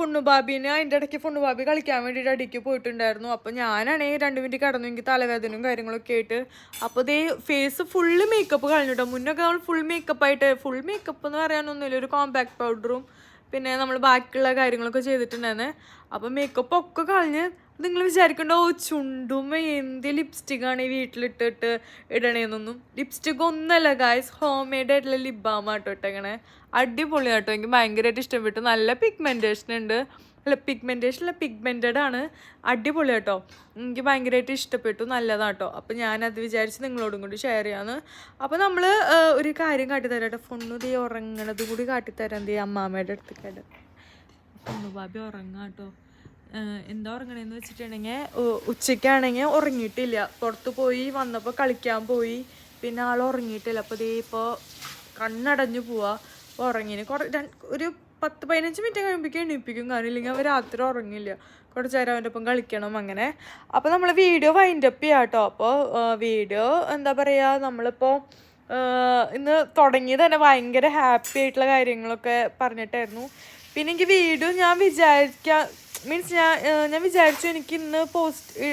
ഫുണ്ണു ബാബിനെ അതിന്റെ ഇടയ്ക്ക് ഫുണ്ണു ബാബി കളിക്കാൻ വേണ്ടിയിട്ട് അടിക്ക് പോയിട്ടുണ്ടായിരുന്നു. അപ്പൊ ഞാനാണെങ്കിൽ രണ്ടു മിനിറ്റ് കടന്നു. എനിക്ക് തലവേദനയും കാര്യങ്ങളൊക്കെ ആയിട്ട്. അപ്പൊ ദേ ഫേസ് ഫുള്ള് മേക്കപ്പ് കളഞ്ഞിട്ടോ മുന്നൊക്കെ നമ്മൾ ഫുൾ മേക്കപ്പ് ആയിട്ട് ഫുൾ മേക്കപ്പ് എന്ന് പറയാനൊന്നുമില്ല. ഒരു കോമ്പാക്ട് പൗഡറും പിന്നെ നമ്മൾ ബാക്കിയുള്ള കാര്യങ്ങളൊക്കെ ചെയ്തിട്ടുണ്ടായിരുന്നെ. അപ്പം മേക്കപ്പ് ഒക്കെ കളഞ്ഞ് നിങ്ങൾ വിചാരിക്കണ്ടോ ചുണ്ടുമ്മ ചുണ്ടും എന്ത് ലിപ്സ്റ്റിക്കാണ് ഈ വീട്ടിലിട്ടിട്ട് ഇടണേന്നൊന്നും. ലിപ്സ്റ്റിക് ഒന്നല്ല ഗായ്സ് ഹോം മെയ്ഡ് ആയിട്ടുള്ള അടിപൊളിയാട്ടോ ഇട്ടേക്കണേ. അടിപൊളി എനിക്ക് ഭയങ്കരമായിട്ട് ഇഷ്ടപ്പെട്ടു. നല്ല പിഗ്മെന്റേഷൻ ഉണ്ട്. അല്ല പിഗ്മെന്റേഷൻ അല്ല പിഗ്മെന്റഡ് ആണ്. അടിപൊളി കേട്ടോ. എനിക്ക് ഭയങ്കരമായിട്ട് ഇഷ്ടപ്പെട്ടു. നല്ലതാണ് കേട്ടോ അപ്പം ഞാനത് വിചാരിച്ച് നിങ്ങളോടും കൂടി ഷെയർ ചെയ്യാമെന്ന് അപ്പോൾ നമ്മൾ ഒരു കാര്യം കാട്ടിത്തരാം കേട്ടോ. ഫൊണ്ണു ദേ ഉറങ്ങണത് കൂടി കാട്ടിത്തരാം തീ അമ്മാമ്മയുടെ കേട്ടോ ഫൊണ്ണു ബാബി ഉറങ്ങാം കേട്ടോ. എന്താ ഉറങ്ങണേന്ന് വെച്ചിട്ടുണ്ടെങ്കിൽ ഉച്ചയ്ക്കാണെങ്കിൽ ഉറങ്ങിയിട്ടില്ല. പുറത്ത് പോയി വന്നപ്പോൾ കളിക്കാൻ പോയി. പിന്നെ ആൾ ഉറങ്ങിയിട്ടില്ല. അപ്പോൾ ദേ ഇപ്പോൾ കണ്ണടഞ്ഞു പോവാ. അപ്പോൾ ഉറങ്ങിന് കുറേ ഒരു പത്ത് പതിനഞ്ച് മിനിറ്റ് കഴിയുമ്പോഴേക്കും എണീപ്പിക്കും. കാരണം ഇല്ലെങ്കിൽ അവർ രാത്രി ഉറങ്ങില്ല. കുറച്ച് നേരം അവന്റെ ഒപ്പം കളിക്കണം അങ്ങനെ. അപ്പോൾ നമ്മൾ വീഡിയോ വൈൻഡ് അപ്പ് ചെയ്യാം കേട്ടോ അപ്പോൾ വീഡിയോ എന്താ പറയുക നമ്മളിപ്പോൾ ഇന്ന് തുടങ്ങി തന്നെ ഭയങ്കര ഹാപ്പി ആയിട്ടുള്ള കാര്യങ്ങളൊക്കെ പറഞ്ഞിട്ടായിരുന്നു. പിന്നെ എനിക്ക് വീഡിയോ ഞാൻ വിചാരിക്കാൻ മീൻസ് ഞാൻ ഞാൻ വിചാരിച്ചു എനിക്ക് ഇന്ന് പോസ്റ്റ്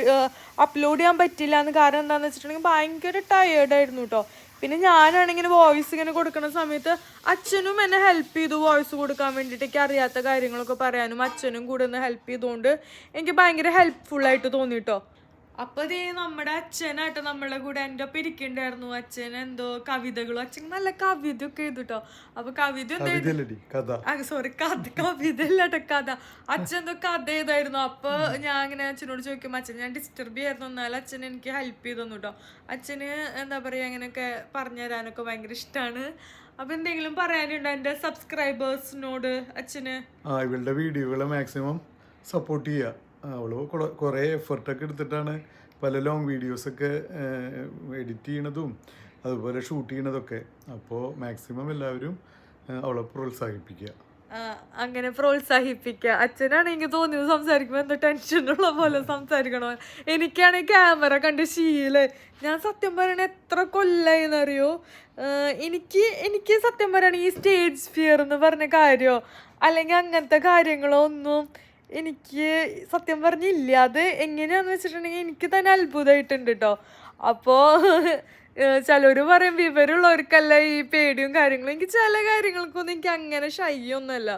അപ്ലോഡ് ചെയ്യാൻ പറ്റില്ല എന്ന് കാരണം എന്താണെന്ന് വെച്ചിട്ടുണ്ടെങ്കിൽ ഭയങ്കര ടയേർഡായിരുന്നു കേട്ടോ പിന്നെ ഞാനാണെങ്കിൽ വോയിസ് ഇങ്ങനെ കൊടുക്കുന്ന സമയത്ത് അച്ഛനും എന്നെ ഹെൽപ്പ് ചെയ്തു വോയിസ് കൊടുക്കാൻ വേണ്ടിയിട്ട് എനിക്ക് അറിയാത്ത കാര്യങ്ങളൊക്കെ പറയാനും അച്ഛനും കൂടെ ഒന്ന് ഹെൽപ്പ് ചെയ്തുകൊണ്ട് എനിക്ക് ഭയങ്കര ഹെൽപ്ഫുൾ ആയിട്ട് തോന്നി കേട്ടോ അപ്പൊ ദേ നമ്മുടെ അച്ഛനായിട്ട് നമ്മളെ കൂടെ എന്റെ ഒപ്പം ഇരിക്കണ്ടായിരുന്നു. അച്ഛൻ എന്തോ കവിതകളും അച്ഛൻ നല്ല കവിത ഒക്കെ എഴുതു കേട്ടോ അപ്പൊ കവിത സോറി കഥ കവിത അല്ലാട്ടോ കഥ. അച്ഛൻ എന്തോ കഥ ഏതായിരുന്നു അപ്പൊ ഞാൻ ഇങ്ങനെ അച്ഛനോട് ചോദിക്കും അച്ഛൻ ഞാൻ ഡിസ്റ്റർബ് ചെയ്യായിരുന്നു. എന്നാലും അച്ഛൻ എനിക്ക് ഹെൽപ്പ് ചെയ്തു കേട്ടോ അച്ഛന് എന്താ പറയാ അങ്ങനെയൊക്കെ പറഞ്ഞു തരാനൊക്കെ ഭയങ്കര ഇഷ്ടമാണ് അപ്പൊ എന്തെങ്കിലും പറയാനുണ്ടോ എന്റെ സബ്സ്ക്രൈബേഴ്സിനോട് അച്ഛന്? ആ ഇവളുടെ വീഡിയോകളെ മാക്സിമം സപ്പോർട്ട് ചെയ്യുക അവൾ കുറെ- എഫർട്ടൊക്കെ എടുത്തിട്ടാണ് പല ലോങ് വീഡിയോസൊക്കെ എഡിറ്റ് ചെയ്യണതും അതുപോലെ ഷൂട്ട് ചെയ്യണതൊക്കെ. അപ്പോൾ മാക്സിമം എല്ലാവരും അവളെ പ്രോത്സാഹിപ്പിക്കുക അങ്ങനെ പ്രോത്സാഹിപ്പിക്കുക അച്ഛനാണെങ്കിൽ തോന്നിയത് സംസാരിക്കുമ്പോൾ എന്തോ ടെൻഷനുള്ള പോലെ സംസാരിക്കണോ. എനിക്കാണെങ്കിൽ ക്യാമറ കണ്ട് ശീല. ഞാൻ സത്യം പറയണ എത്ര കൊല്ലായിന്നറിയോ? എനിക്ക് എനിക്ക് സത്യം പറയണ ഈ സ്റ്റേജ് ഫിയർ എന്ന് പറഞ്ഞ കാര്യമോ അല്ലെങ്കിൽ അങ്ങനത്തെ കാര്യങ്ങളോ ഒന്നും എനിക്ക് സത്യം പറഞ്ഞില്ല. അത് എങ്ങനെയാണെന്ന് വെച്ചിട്ടുണ്ടെങ്കിൽ എനിക്ക് തന്നെ അത്ഭുതമായിട്ടുണ്ട് കേട്ടോ അപ്പോൾ ചിലർ പറയും വിവരമുള്ളവർക്കല്ല ഈ പേടിയും കാര്യങ്ങളും. എനിക്ക് ചില കാര്യങ്ങൾക്കൊന്നും എനിക്ക് അങ്ങനെ ഷൈയൊന്നുമല്ല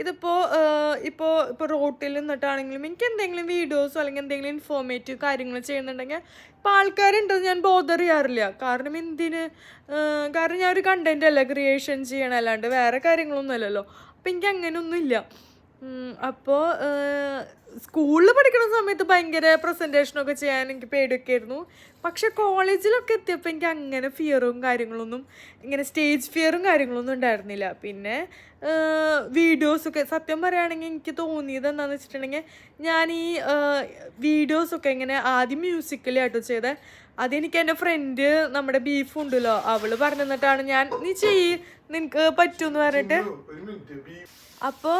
ഇതിപ്പോൾ ഇപ്പോൾ ഇപ്പോൾ റോട്ടിൽ നിന്നിട്ടാണെങ്കിലും എനിക്ക് എന്തെങ്കിലും വീഡിയോസോ അല്ലെങ്കിൽ എന്തെങ്കിലും ഇൻഫോർമേറ്റീവ് കാര്യങ്ങൾ ചെയ്യുന്നുണ്ടെങ്കിൽ ഇപ്പോൾ ആൾക്കാരുണ്ടെന്ന് ഞാൻ ബോധർ ചെയ്യാറില്ല. കാരണം എന്തിന്? കാരണം ഞാൻ ഒരു കണ്ടന്റ് അല്ല ക്രിയേഷൻ ചെയ്യണം അല്ലാണ്ട് വേറെ കാര്യങ്ങളൊന്നുമല്ലല്ലോ. അപ്പം എനിക്ക് അങ്ങനെയൊന്നുമില്ല. അപ്പോൾ സ്കൂളിൽ പഠിക്കുന്ന സമയത്ത് ഭയങ്കര പ്രസന്റേഷനൊക്കെ ചെയ്യാൻ എനിക്ക് പേടിയൊക്കെ ആയിരുന്നു പക്ഷെ കോളേജിലൊക്കെ എത്തിയപ്പോൾ എനിക്ക് അങ്ങനെ ഫിയറും കാര്യങ്ങളൊന്നും ഇങ്ങനെ സ്റ്റേജ് ഫിയറും കാര്യങ്ങളൊന്നും ഉണ്ടായിരുന്നില്ല. പിന്നെ വീഡിയോസൊക്കെ സത്യം പറയുകയാണെങ്കിൽ എനിക്ക് തോന്നിയത് എന്താണെന്ന് വെച്ചിട്ടുണ്ടെങ്കിൽ ഞാൻ ഈ വീഡിയോസൊക്കെ ഇങ്ങനെ ആദ്യം മ്യൂസിക്കലി ആട്ടോ ചെയ്തത് അതെനിക്ക് എന്റെ ഫ്രണ്ട് നമ്മുടെ ബീഫ് ഉണ്ടല്ലോ അവൾ പറഞ്ഞു തന്നിട്ടാണ് ഞാൻ നീ ചെയ്യ് നിനക്ക് പറ്റുമെന്ന് പറഞ്ഞിട്ട്. അപ്പോൾ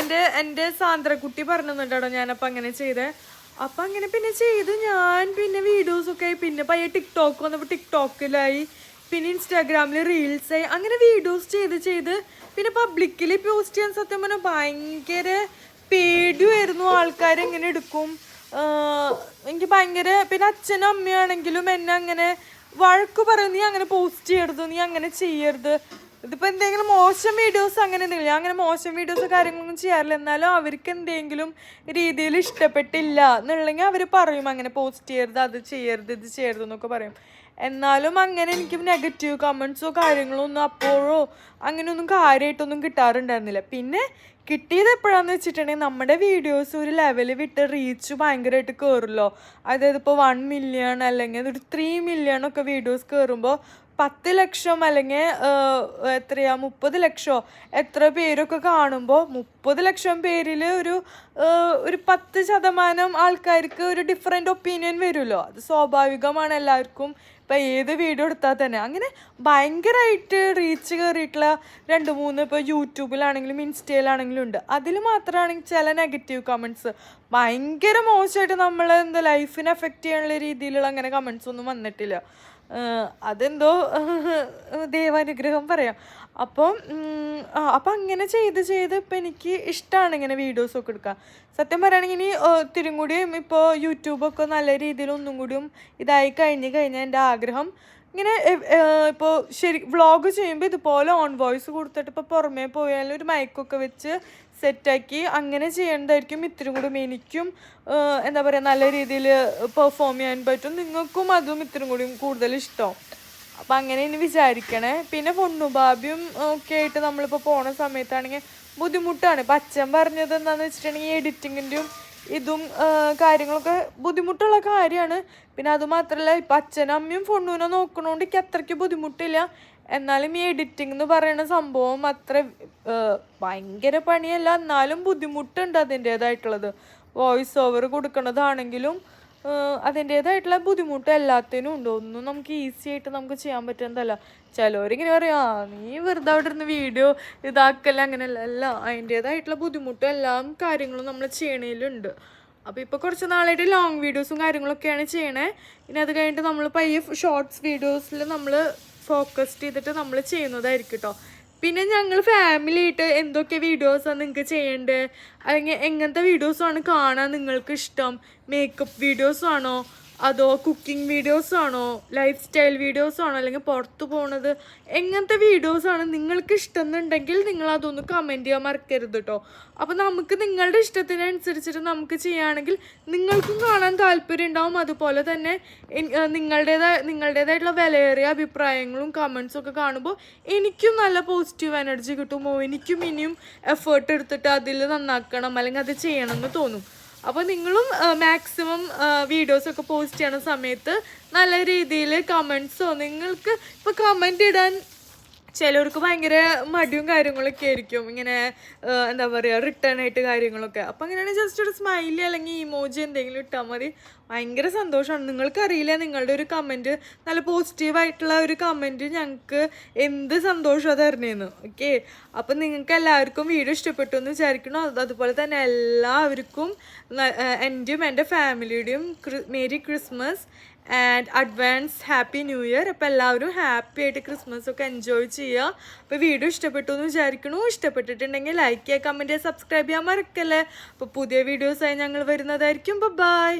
എന്റെ എന്റെ സാന്ദ്രക്കുട്ടി പറഞ്ഞു തന്നിട്ടോ ഞാനപ്പോൾ അങ്ങനെ ചെയ്തേ? അപ്പം അങ്ങനെ പിന്നെ ചെയ്ത്. ഞാൻ പിന്നെ വീഡിയോസൊക്കെ ആയി. പിന്നെ പയ്യെ ടിക്ടോക്ക് വന്നപ്പോൾ ടിക്ടോക്കിലായി പിന്നെ ഇൻസ്റ്റാഗ്രാമിൽ ആയി. അങ്ങനെ വീഡിയോസ് ചെയ്ത് ചെയ്ത് പിന്നെ പബ്ലിക്കിൽ പോസ്റ്റ് ചെയ്യാൻ സത്യം പറഞ്ഞാൽ ഭയങ്കര പേടിയായിരുന്നു. ആൾക്കാർ എങ്ങനെ എടുക്കും. എനിക്ക് ഭയങ്കര പിന്നെ അച്ഛനും അമ്മയാണെങ്കിലും എന്നെ അങ്ങനെ വഴക്ക് പറയും. നീ അങ്ങനെ പോസ്റ്റ് ചെയ്യരുത്. നീ അങ്ങനെ ചെയ്യരുത്. ഇതിപ്പോൾ എന്തെങ്കിലും മോശം വീഡിയോസ് അങ്ങനെ എന്തെങ്കിലും ഞാൻ അങ്ങനെ മോശം വീഡിയോസ് കാര്യങ്ങളൊന്നും ചെയ്യാറില്ല. എന്നാലും അവർക്ക് എന്തെങ്കിലും രീതിയിൽ ഇഷ്ടപ്പെട്ടില്ല എന്നുള്ളെങ്കിൽ അവർ പറയും അങ്ങനെ പോസ്റ്റ് ചെയ്യരുത് അത് ചെയ്യരുത് ഇത് ചെയ്യരുത് എന്നൊക്കെ പറയും. എന്നാലും അങ്ങനെ എനിക്ക് നെഗറ്റീവ് കമൻസോ കാര്യങ്ങളോ ഒന്നും അപ്പോഴോ അങ്ങനെയൊന്നും കാര്യമായിട്ടൊന്നും കിട്ടാറുണ്ടായിരുന്നില്ല. പിന്നെ കിട്ടിയത് എപ്പോഴാന്ന് വെച്ചിട്ടുണ്ടെങ്കിൽ നമ്മുടെ വീഡിയോസ് ഒരു ലെവലിൽ വിട്ട് റീച്ച് ഭയങ്കരമായിട്ട് കയറുമല്ലോ അതായത് ഇപ്പോൾ വൺ മില്യൺ അല്ലെങ്കിൽ ഒരു ത്രീ മില്യൺ ഒക്കെ വീഡിയോസ് കയറുമ്പോൾ പത്ത് ലക്ഷം അല്ലെങ്കിൽ എത്രയാ മുപ്പത് ലക്ഷമോ എത്ര പേരൊക്കെ കാണുമ്പോൾ മുപ്പത് ലക്ഷം പേരിൽ ഒരു ഒരു പത്ത് ശതമാനം ആൾക്കാർക്ക് ഒരു ഡിഫറെന്റ് ഒപ്പീനിയൻ വരുമല്ലോ അത് സ്വാഭാവികമാണ് എല്ലാവർക്കും. ഇപ്പം ഏത് വീഡിയോ എടുത്താൽ തന്നെ. അങ്ങനെ ഭയങ്കരമായിട്ട് റീച്ച് കയറിയിട്ടുള്ള രണ്ട് മൂന്ന് ഇപ്പോൾ യൂട്യൂബിലാണെങ്കിലും ഇൻസ്റ്റയിലാണെങ്കിലും ഉണ്ട്. അതിൽ മാത്രമാണെങ്കിൽ ചില നെഗറ്റീവ് കമൻസ് ഭയങ്കര മോശമായിട്ട് നമ്മളെ എന്താ ലൈഫിനെ എഫക്റ്റ് ചെയ്യാനുള്ള രീതിയിലുള്ള അങ്ങനെ കമൻസ് ഒന്നും വന്നിട്ടില്ല. അതെന്തോ ദേവാനുഗ്രഹം പറയാം. അപ്പം ഉം, അപ്പം അങ്ങനെ ചെയ്ത് ചെയ്ത് ഇപ്പം എനിക്ക് ഇഷ്ടമാണ് ഇങ്ങനെ വീഡിയോസൊക്കെ എടുക്കുക സത്യം പറയുകയാണെങ്കിൽ ഇനി ഏഹ്, ഇത്തിരിയും കൂടിയും ഇപ്പോൾ യൂട്യൂബൊക്കെ നല്ല രീതിയിൽ ഒന്നും കൂടിയും ഇതായി കഴിഞ്ഞ് കഴിഞ്ഞാൽ എന്റെ ആഗ്രഹം ഇങ്ങനെ ഇപ്പോൾ ശരി വ്ളോഗ് ചെയ്യുമ്പോൾ ഇതുപോലെ ഓൺ വോയിസ് കൊടുത്തിട്ട് ഇപ്പോൾ പുറമേ പോയാലും ഒരു മൈക്കൊക്കെ വെച്ച് സെറ്റാക്കി അങ്ങനെ ചെയ്യേണ്ടതായിരിക്കും. ഇത്തിരി കൂടി എനിക്കും എന്താ പറയുക നല്ല രീതിയിൽ പെർഫോം ചെയ്യാൻ പറ്റും. നിങ്ങൾക്കും അതും ഇത്തിരി കൂടി കൂടുതൽ ഇഷ്ടം. അപ്പം അങ്ങനെ ഇനി വിചാരിക്കണേ. പിന്നെ പൊണ്ണു ബാബിയും ഒക്കെ ആയിട്ട് നമ്മളിപ്പോൾ പോണ സമയത്താണെങ്കിൽ ബുദ്ധിമുട്ടാണ്. ഇപ്പം അച്ഛൻ പറഞ്ഞത് എന്താണെന്ന് വെച്ചിട്ടുണ്ടെങ്കിൽ എഡിറ്റിങ്ങിന്റെയും ഇതും കാര്യങ്ങളൊക്കെ ബുദ്ധിമുട്ടുള്ള കാര്യമാണ്. പിന്നെ അത് മാത്രമല്ല ഇപ്പം അച്ഛനും അമ്മയും ഫോണിനെ നോക്കണോണ്ട് എനിക്ക് അത്രയ്ക്ക് ബുദ്ധിമുട്ടില്ല. എന്നാലും ഈ എഡിറ്റിംഗ് എന്ന് പറയുന്ന സംഭവം അത്ര ഭയങ്കര പണിയല്ല. എന്നാലും ബുദ്ധിമുട്ടുണ്ട് അതിന്റേതായിട്ടുള്ളത് വോയിസ് ഓവർ കൊടുക്കണതാണെങ്കിലും അതിന്റേതായിട്ടുള്ള ബുദ്ധിമുട്ട് എല്ലാത്തിനും ഉണ്ട്. ഒന്നും നമുക്ക് ഈസി ആയിട്ട് നമുക്ക് ചെയ്യാൻ പറ്റുന്നതല്ല. ചിലവരിങ്ങനെ പറയും ആ നീ വെറുതെ അവിടെ ഇരുന്ന് വീഡിയോ ഇതാക്കല്ല? അങ്ങനെയല്ല അല്ല അതിന്റേതായിട്ടുള്ള ബുദ്ധിമുട്ടും എല്ലാം കാര്യങ്ങളും നമ്മൾ ചെയ്യണേലുണ്ട്. അപ്പോൾ ഇപ്പോൾ കുറച്ച് നാളായിട്ട് ലോങ് വീഡിയോസും കാര്യങ്ങളൊക്കെയാണ് ചെയ്യണേ. ഇനി അത് കഴിഞ്ഞിട്ട് നമ്മൾ പയ്യെ ഷോർട്സ് വീഡിയോസിൽ നമ്മൾ ഫോക്കസ് ചെയ്തിട്ട് നമ്മൾ ചെയ്യുന്നതായിരിക്കും കേട്ടോ പിന്നെ ഞങ്ങൾ ഫാമിലി ആയിട്ട് എന്തൊക്കെ വീഡിയോസാണ് നിങ്ങൾക്ക് ചെയ്യേണ്ടത് അല്ലെങ്കിൽ എങ്ങനത്തെ വീഡിയോസാണ് കാണാൻ നിങ്ങൾക്ക് ഇഷ്ടം? മേക്കപ്പ് വീഡിയോസ് ആണോ? അതോ കുക്കിംഗ് വീഡിയോസ് ആണോ ലൈഫ് സ്റ്റൈൽ വീഡിയോസ് ആണോ അല്ലെങ്കിൽ പുറത്ത് പോണത് എങ്ങനത്തെ വീഡിയോസ് ആണ് നിങ്ങൾക്ക് ഇഷ്ടം എന്നുണ്ടെങ്കിൽ നിങ്ങൾ അതൊന്ന് കമന്റ് ചെയ്യാൻ മറക്കരുത് കേട്ടോ അപ്പോൾ നമുക്ക് നിങ്ങളുടെ ഇഷ്ടത്തിനനുസരിച്ചിട്ട് നമുക്ക് ചെയ്യുകയാണെങ്കിൽ നിങ്ങൾക്കും കാണാൻ താല്പര്യം ഉണ്ടാവും. അതുപോലെ തന്നെ നിങ്ങളുടേതായ നിങ്ങളുടേതായിട്ടുള്ള വിലയേറിയ അഭിപ്രായങ്ങളും കമൻസും ഒക്കെ കാണുമ്പോൾ എനിക്കും നല്ല പോസിറ്റീവ് എനർജി കിട്ടുമോ എനിക്കും ഇനിയും എഫേർട്ട് എടുത്തിട്ട് അതിൽ നന്നാക്കണം അല്ലെങ്കിൽ അത് ചെയ്യണം എന്ന് തോന്നും. അപ്പോൾ നിങ്ങളും മാക്സിമം വീഡിയോസൊക്കെ പോസ്റ്റ് ചെയ്യണ സമയത്ത് നല്ല രീതിയിൽ കമൻസോ നിങ്ങൾക്ക് ഇപ്പോൾ കമന്റ് ഇടാൻ ചിലവർക്ക് ഭയങ്കര മടിയും കാര്യങ്ങളൊക്കെ ആയിരിക്കും. ഇങ്ങനെ എന്താ പറയുക റിട്ടേൺ ആയിട്ട് കാര്യങ്ങളൊക്കെ. അപ്പം അങ്ങനെയാണ് ജസ്റ്റ് ഒരു സ്മൈലി അല്ലെങ്കിൽ ഇമോജി എന്തെങ്കിലും ഇട്ടാൽ മതി. ഭയങ്കര സന്തോഷമാണ് നിങ്ങൾക്കറിയില്ല നിങ്ങളുടെ ഒരു കമന്റ് നല്ല പോസിറ്റീവായിട്ടുള്ള ഒരു കമന്റ് ഞങ്ങൾക്ക് എന്ത് സന്തോഷമാണ് തരണേന്ന് ഓക്കെ അപ്പം നിങ്ങൾക്ക് എല്ലാവർക്കും വീഡിയോ ഇഷ്ടപ്പെട്ടു എന്ന് വിചാരിക്കണം അതുപോലെ തന്നെ എല്ലാവർക്കും എന്റെയും എന്റെ ഫാമിലിയുടെയും merry Christmas and advance happy new year അപ്പോൾ എല്ലാവരും ഹാപ്പി ആയിട്ട് ക്രിസ്മസ് ഒക്കെ എൻജോയ് ചെയ്യുക. അപ്പോൾ വീഡിയോ ഇഷ്ടപ്പെട്ടു എന്ന് വിചാരിക്കണു ഇഷ്ടപ്പെട്ടിട്ടുണ്ടെങ്കിൽ ലൈക്ക് ചെയ്യുക കമന്റ് ചെയ്യുക സബ്സ്ക്രൈബ് ചെയ്യാൻ മറക്കല്ലേ. അപ്പോൾ പുതിയ വീഡിയോസായി ഞങ്ങൾ വരുന്നതായിരിക്കും. ബൈ